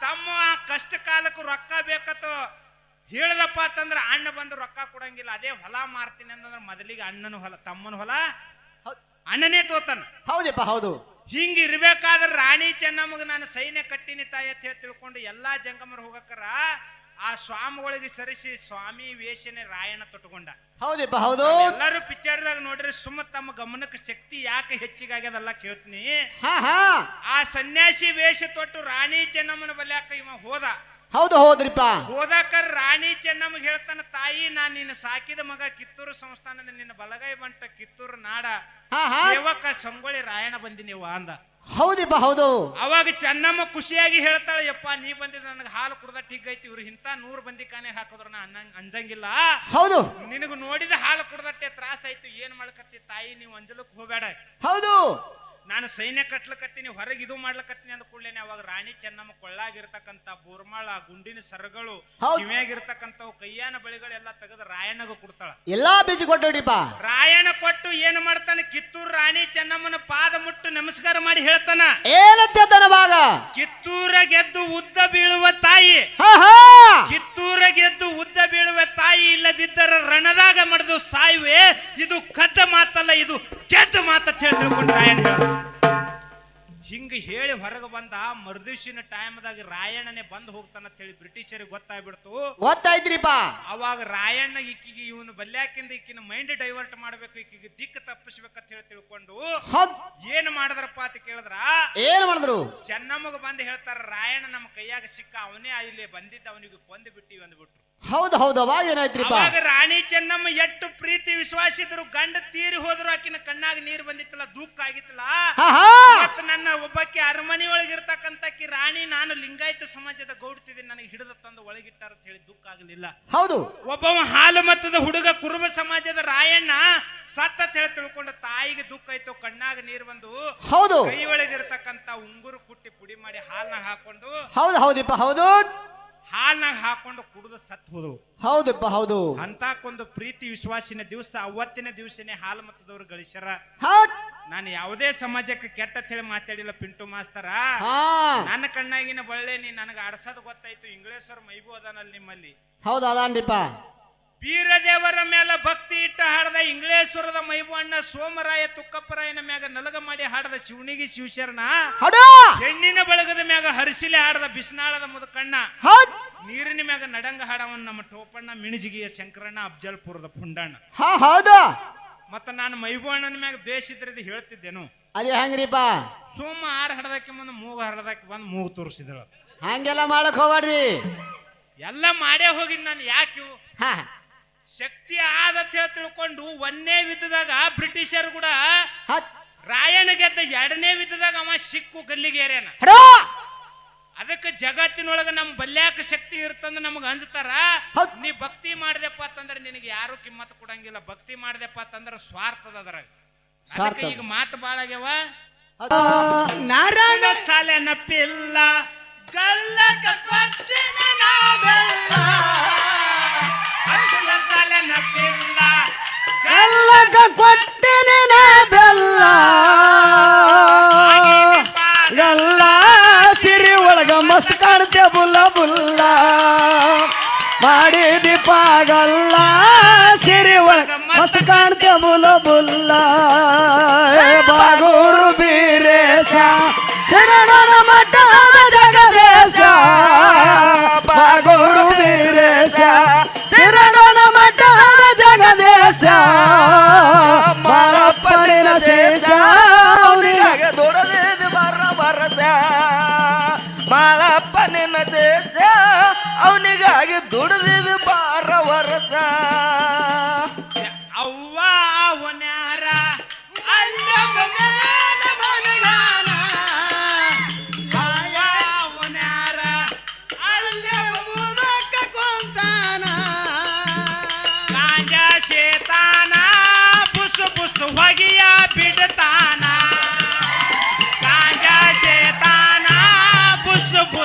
ತಮ್ಮ ಕಷ್ಟ ಕಾಲಕ್ಕೆ ರೊಕ್ಕ ಬೇಕತ್ತ ಹೇಳ್ದಪ್ಪ ಅಂತಂದ್ರ ಅಣ್ಣ ಬಂದು ರೊಕ್ಕ ಕೊಡಂಗಿಲ್ಲ. ಅದೇ ಹೊಲ ಮಾರ್ತೀನಿ ಅಂತಂದ್ರ ಮೊದಲಿಗೆ ಅಣ್ಣನ ಹೊಲ ತಮ್ಮನ ಹೊಲ. ಅಣ್ಣನೇ ತೋತಾನ. ಹೌದಪ್ಪ ಹೌದು. ಹಿಂಗ ಇರ್ಬೇಕಾದ್ರೆ ರಾಣಿ ಚೆನ್ನಮ್ಮಗ ನಾನು ಸೈನ್ಯ ಕಟ್ಟಿನಿ ತಾಯಿ ಅಂತ ಹೇಳಿ ತಿಳ್ಕೊಂಡು ಎಲ್ಲಾ ಜಂಗಮರು ಹೋಗಕ್ಕರ ಆ ಸ್ವಾಮಿಗಳಿಗೆ ಸರಿಸಿ ಸ್ವಾಮಿ ವೇಷನೆ ರಾಯಣ ತೊಟ್ಟುಕೊಂಡ. ಹೌದಪ್ಪ ಹೌದು. ಎಲ್ಲರೂ ಪಿಕ್ಚರ್ದಾಗ ನೋಡ್ರಿ ಸುಮ್ಮ ತಮ್ಮ ಗಮನಕ್ಕೆ ಶಕ್ತಿ ಯಾಕೆ ಹೆಚ್ಚಿಗಾಗ್ಯದಲ್ಲ ಕೇಳ್ತೀನಿ. ಆ ಸನ್ಯಾಸಿ ವೇಷ ತೊಟ್ಟು ರಾಣಿ ಚೆನ್ನಮ್ಮನ ಬಲ್ಯಾಕ ಇವ ಹೋದ. ಹೌದು ಹೌದ್ರಿಪ್ಪ. ಹೋದಾಕರ್ ರಾಣಿ ಚೆನ್ನಮ್ಮಗೆ ಹೇಳ್ತಾನ ತಾಯಿ ನಾ ನಿನ್ನ ಸಾಕಿದ ಮಗ ಕಿತ್ತೂರು ಸಂಸ್ಥಾನದ ನಿನ್ನ ಬಲಗೈ ಬಂಟ ಕಿತ್ತೂರು ನಾಡ. ಹಾ ಹಾ. ಸೇವಕ ಸಂಗೊಳ್ಳಿ ರಾಯಣ್ಣ ಬಂದಿನಿವ ಅಂದ. ಹೌದಿಪ್ಪ ಹೌದು. ಅವಾಗ ಚೆನ್ನಮ್ಮ ಖುಷಿಯಾಗಿ ಹೇಳ್ತಾಳೆ ಯಪ್ಪ ನೀ ಬಂದಿದ್ ನನಗೆ ಹಾಲು ಕುಡ್ದ ಟಿಗ್ಗೈತಿ ಇವ್ರು ಇಂಥ ನೂರು ಬಂದಿ ಕಾನೆ ಹಾಕಿದ್ರು ನಾ ಅನ್ನಂಗ್ ಅಂಜಂಗಿಲ್ಲ. ಹೌದು. ನಿನಗೆ ನೋಡಿದ ಹಾಲು ಕುಡ್ದಟ್ಟೆ ತ್ರಾಸ ಆಯ್ತು ಏನ್ ಮಾಡ್ಕತ್ತಿ ತಾಯಿ ನೀವು ಅಂಜಲಕ್ಕೆ ಹೋಗ್ಬೇಡ. ಹೌದು. ನಾನು ಸೈನ್ಯ ಕಟ್ಲಕತ್ತೀನಿ ಹೊರಗೆ ಇದು ಮಾಡ್ಲಕತ್ತೀನಿ ಅಂದ ಕೂಡಲೇನೆ ಅವಾಗ ರಾಣಿ ಚೆನ್ನಮ್ಮ ಕೊಳ್ಳಾಗಿರ್ತಕ್ಕಂಥ ಬೂರ್ಮಾಳ ಗುಂಡಿನ ಸರಗಳು ಹೌದ್. ಕಿವಿಯಾಗಿರ್ತಕ್ಕಂಥವು ಕೈಯಾನ ಬಳಿಗಳೆಲ್ಲ ತೆಗೆದು ರಾಯಣ್ಣಗ ಕೊಡ್ತಾಳ. ಎಲ್ಲಾ ಬೀಜ ಕೊಟ್ಟೋಡ್ರಿಪ್ಪ ರಾಯಣ್ಣ ಕೊಟ್ಟು ಏನು ಮಾಡ್ತಾನೆ? ಕಿತ್ತೂರು ರಾಣಿ ಚೆನ್ನಮ್ಮನ ಪಾದ ಮುಟ್ಟು ನಮಸ್ಕಾರ ಮಾಡಿ ಹೇಳ್ತಾನ. ಏನತ್ತೇತನ ಭಾಗ ಕಿತ್ತೂರ ಗೆದ್ದು ಉದ್ದ ಬೀಳುವ ತಾಯಿ. ಹಾ ಹಾ. ಕಿತ್ತೂರ ಗೆದ್ದು ಉದ್ದ ಬೀಳುವ ತಾಯಿ ಇಲ್ಲದಿದ್ದರೆ ರಣದಾಗ ಮಡಿದು ಸಾಯುವೆ. ಇದು ಕದ್ದ ಮಾತಲ್ಲ, ಇದು ಗೆದ್ದ ಮಾತ ಹೇಳಿ ತಿಳ್ಕೊಂಡು ಹೇಳ್ದ ಹಿಂಗ ಹೇಳಿ ಹೊರಗೆ ಬಂದ ಮರುದಿವ್ಸಿನ ಟೈಮ್ದಾಗ ರಾಯಣ್ಣನೇ ಬಂದು ಹೋಗ್ತಾನ ಅಂತ ಹೇಳಿ ಬ್ರಿಟಿಷರಿಗೆ ಗೊತ್ತಾಗ್ಬಿಡ್ತು. ಗೊತ್ತಾಯ್ತ್ರಿಪ್ಪ. ಅವಾಗ ರಾಯಣ್ಣ ಈಕಿಗೆ ಇವನು ಬಲ್ಯಾಕಿಂದ ಈಕಿನ ಮೈಂಡ್ ಡೈವರ್ಟ್ ಮಾಡ್ಬೇಕು ಈಕಿಗೆ ದಿಕ್ಕು ತಪ್ಪಿಸ್ಬೇಕಂತ ಹೇಳಿ ತಿಳ್ಕೊಂಡು ಏನ್ ಮಾಡಿದ್ರಪ್ಪ ಅಂತ ಕೇಳಿದ್ರ? ಏನ್ ಮಾಡಿದ್ರು? ಚೆನ್ನಮ್ಮಗ ಬಂದು ಹೇಳ್ತಾರ ರಾಯಣ್ಣ ನಮ್ಮ ಕೈಯಾಗ ಸಿಕ್ಕ ಅವನೇ ಇಲ್ಲಿ ಬಂದಿದ್ದ ಅವನಿಗೆ ಕೊಂದು ಬಿಟ್ಟಿವಿ ಅಂದ್ಬಿಟ್ರು. ಹೌದು ಹೌದು ಅವಾಗ ಏನಾಯ್ತ್ರಿಪ್ಪ? ಅವಾಗ ರಾಣಿ ಚೆನ್ನಮ್ಮ ಎಷ್ಟು ಪ್ರೀತಿ ವಿಶ್ವಾಸಿದ್ರು ಗಂಡ ತೀರಿ ಹೋದ್ರು ಆಕಿನ ಕಣ್ಣಾಗ ನೀರ್ ಬಂದಿತ್ತಲ್ಲ ದುಃಖ ಆಗಿತ್ತಲ್ಲ? ನನ್ನ ಒಬ್ಬಾಕಿ ಅರಮನೆ ಒಳಗಿರ್ತಕ್ಕಂತಕ್ಕಿ ರಾಣಿ ನಾನು ಲಿಂಗಾಯತ ಸಮಾಜದ ಗೌಡ್ತಿದ್ದೆ ನನಗೆ ಹಿಡಿದ ತಂದು ಒಳಗಿಟ್ಟಾರ ಅಂತ ಹೇಳಿ ದುಃಖ ಆಗಲಿಲ್ಲ. ಹೌದು. ಒಬ್ಬವ ಹಾಲು ಮತ್ತದ ಹುಡುಗ ಕುರುಬ ಸಮಾಜದ ರಾಯಣ್ಣ ಸತ್ತ ಅಂತ ಹೇಳಿ ತಿಳ್ಕೊಂಡು ತಾಯಿಗೆ ದುಃಖ ಆಯ್ತು ಕಣ್ಣಾಗ ನೀರು ಬಂದು ಹೌದು. ಕೈ ಒಳಗಿರ್ತಕ್ಕಂತ ಉಂಗುರು ಕುಟ್ಟಿ ಪುಡಿ ಮಾಡಿ ಹಾಲನ್ನ ಹಾಕೊಂಡು ಹೌದು ಹೌದಿಪ್ಪ ಹೌದು. ಹಾಲ್ನಾಗ ಹಾಕೊಂಡು ಕುಡಿದು ಸತ್ ಹೋದವು ಹೌದಪ್ಪ ಹೌದು. ಅಂತಕ್ಕೊಂದು ಪ್ರೀತಿ ವಿಶ್ವಾಸಿನ ದಿವಸ ಅವತ್ತಿನ ದಿವಸನೇ ಹಾಲು ಮತದವ್ರು ಗಳಿಸ್ಯಾರ. ನಾನು ಯಾವುದೇ ಸಮಾಜಕ್ಕೆ ಕೆಟ್ಟ ತಿಳಿ ಮಾತಾಡಿಲ್ಲ ಪಿಂಟು ಮಾಸ್ತರ. ನನ್ನ ಕಣ್ಣಾಗಿನ ಬಳ್ಳೆ ನೀ ನನಗೆ ಆಡ್ಸೋದು ಗೊತ್ತಾಯ್ತು ಇಂಗ್ಲೇಶ್ವರ ಮೈಗೂ ಅದಾನಲ್ಲಿ ನಿಮ್ಮಲ್ಲಿ. ಹೌದಾ ಅದಾನ್ರಿಪ್ಪ. ಬೀರದೇವರ ಮೇಲೆ ಭಕ್ತಿ ಇಟ್ಟು ಹಾಡದ ಇಂಗ್ಲೇಶ್ವರದ ಮೈಬಣ್ಣ ಸೋಮರಾಯ ತುಕ್ಕಪ್ಪರಾಯನ ಮ್ಯಾಗ ನಲಗ ಮಾಡಿ ಹಾಡದ ಶಿವನಿಗೆ ಶಿವಶರಣ. ಹೆಣ್ಣಿನ ಬಳಗದ ಮ್ಯಾಗ ಹರಿಸಿಲೆ ಹಾಡದ ಬಿಸ್ನಾಳದ ಮುದಕಣ್ಣ. ನೀರಿನ ಮ್ಯಾಗ ನಡಂಗ ಹಾಡವನ್ ನಮ್ಮ ಟೋಪಣ್ಣ ಮಿಣಜಿಗಿಯ ಶಂಕರಣ್ಣ ಅಫ್ಜಲ್ಪುರದ ಪುಂಡಣ್ಣ. ಮತ್ತ ನಾನು ಮೈಬಣ್ಣನ ಮ್ಯಾಗ ದ್ವೇಷ ಇದ್ರದ್ದು ಹೇಳ್ತಿದ್ದೇನು. ಅದೇ ಹೆಂಗ್ರಿಪ್ಪ? ಸೋಮ ಆರ್ ಹಡದಕ್ಕೆ ಮುಂದ ಮೂಗ ಹರದಕ್ಕೆ ಬಂದು ಮೂಗು ತೋರಿಸಿದಳು. ಹಂಗೆಲ್ಲ ಮಾಡಕ್ ಹೋಗ್ರಿ ಎಲ್ಲ ಮಾಡೇ ಹೋಗಿದ್ ನಾನು ಯಾಕೆ? ಹಾ. ಶಕ್ತಿ ಆದತ್ ಹೇಳಿ ತಿಳ್ಕೊಂಡು ಒಂದೇ ವಿಧದಾಗ ಬ್ರಿಟಿಷರು ಕೂಡ ರಾಯಣ ಗೆದ್ದ ಎರಡನೇ ವಿಧದಾಗ ಅವ ಸಿಕ್ಕು ಗಲ್ಲಿಗೇರ್ಯಾನ. ಹಡೋ. ಅದಕ್ಕೆ ಜಗತ್ತಿನೊಳಗ ನಮ್ ಬಲ್ಯಾಕ ಶಕ್ತಿ ಇರ್ತಂದ್ರೆ ನಮಗ ಅಂಜತಾರ. ನೀ ಭಕ್ತಿ ಮಾಡ್ದೆಪ್ಪ ಅಂತಂದ್ರೆ ನಿನಗೆ ಯಾರು ಕಿಮ್ಮತ್ ಕೊಡಂಗಿಲ್ಲ. ಭಕ್ತಿ ಮಾಡ್ದೆಪ್ಪ ಅಂತಂದ್ರ ಸ್ವಾರ್ಥದ ಅದ್ರಾಗ. ಅದಕ್ಕೆ ಈಗ ಮಾತು ಬಾಳ ಆಗ್ಯಾವ. ನಾರಾಯಣ. ಸಾಲೆ ನಪ್ಪಿಲ್ಲ. ಗಲ್ಲಕ ಪಟ್ಟಿನ ನಾವೆಲ್ಲ. ನಪ್ಪಿಲ್ಲ ಎಲ್ಲಕ ಕೊಟ್ಟಿನಿ ಬೆಲ್ಲ. ಎಲ್ಲ ಸಿರಿ ಒಳಗ ಮಸ್ತ್ ಕಾಣ್ತೆ ಬುಲ್ಲ ಬುಲ್ಲ. ಮಾಡಿ ದೀಪಾಗಲ್ಲ ಸಿರಿ ಒಳಗ ಮಸ್ತ್ ಕಾಣ್ತೆ ಬುಲ್ಲ ಬುಲ್ಲ.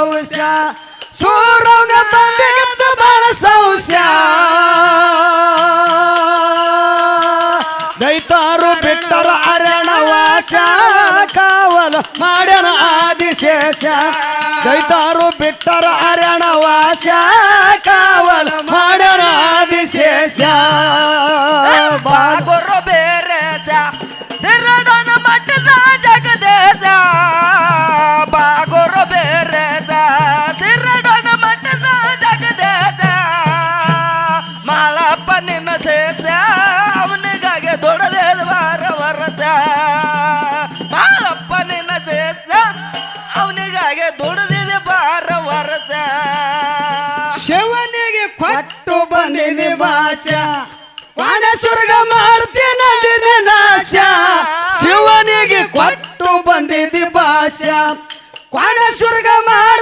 ಬಹುಶಃ ಸೂರಂಗ ಬಂದಿಗತ್ತು ಬಾಳ ಸಂಶ ದೈತಾರು ಬಿಟ್ಟರ ಅರಣವಾಸ ಕಾವಲ ಮಾಡ್ಯನ ಆದಿಶೇಷ ದೈತಾರು ಬಿಟ್ಟರ ಅರಣವಾಸ ಭಾಷ ಪಾಣ ಸ್ವರ್ಗ ಮಾಡ್ತೇನ ನಾಶ ಶಿವನಿಗೆ ಕೊಟ್ಟು ಬಂದಿದೆ ಭಾಷ. ಕ್ವಾಣ ಸ್ವರ್ಗ ಮಾಡ್ತೇನ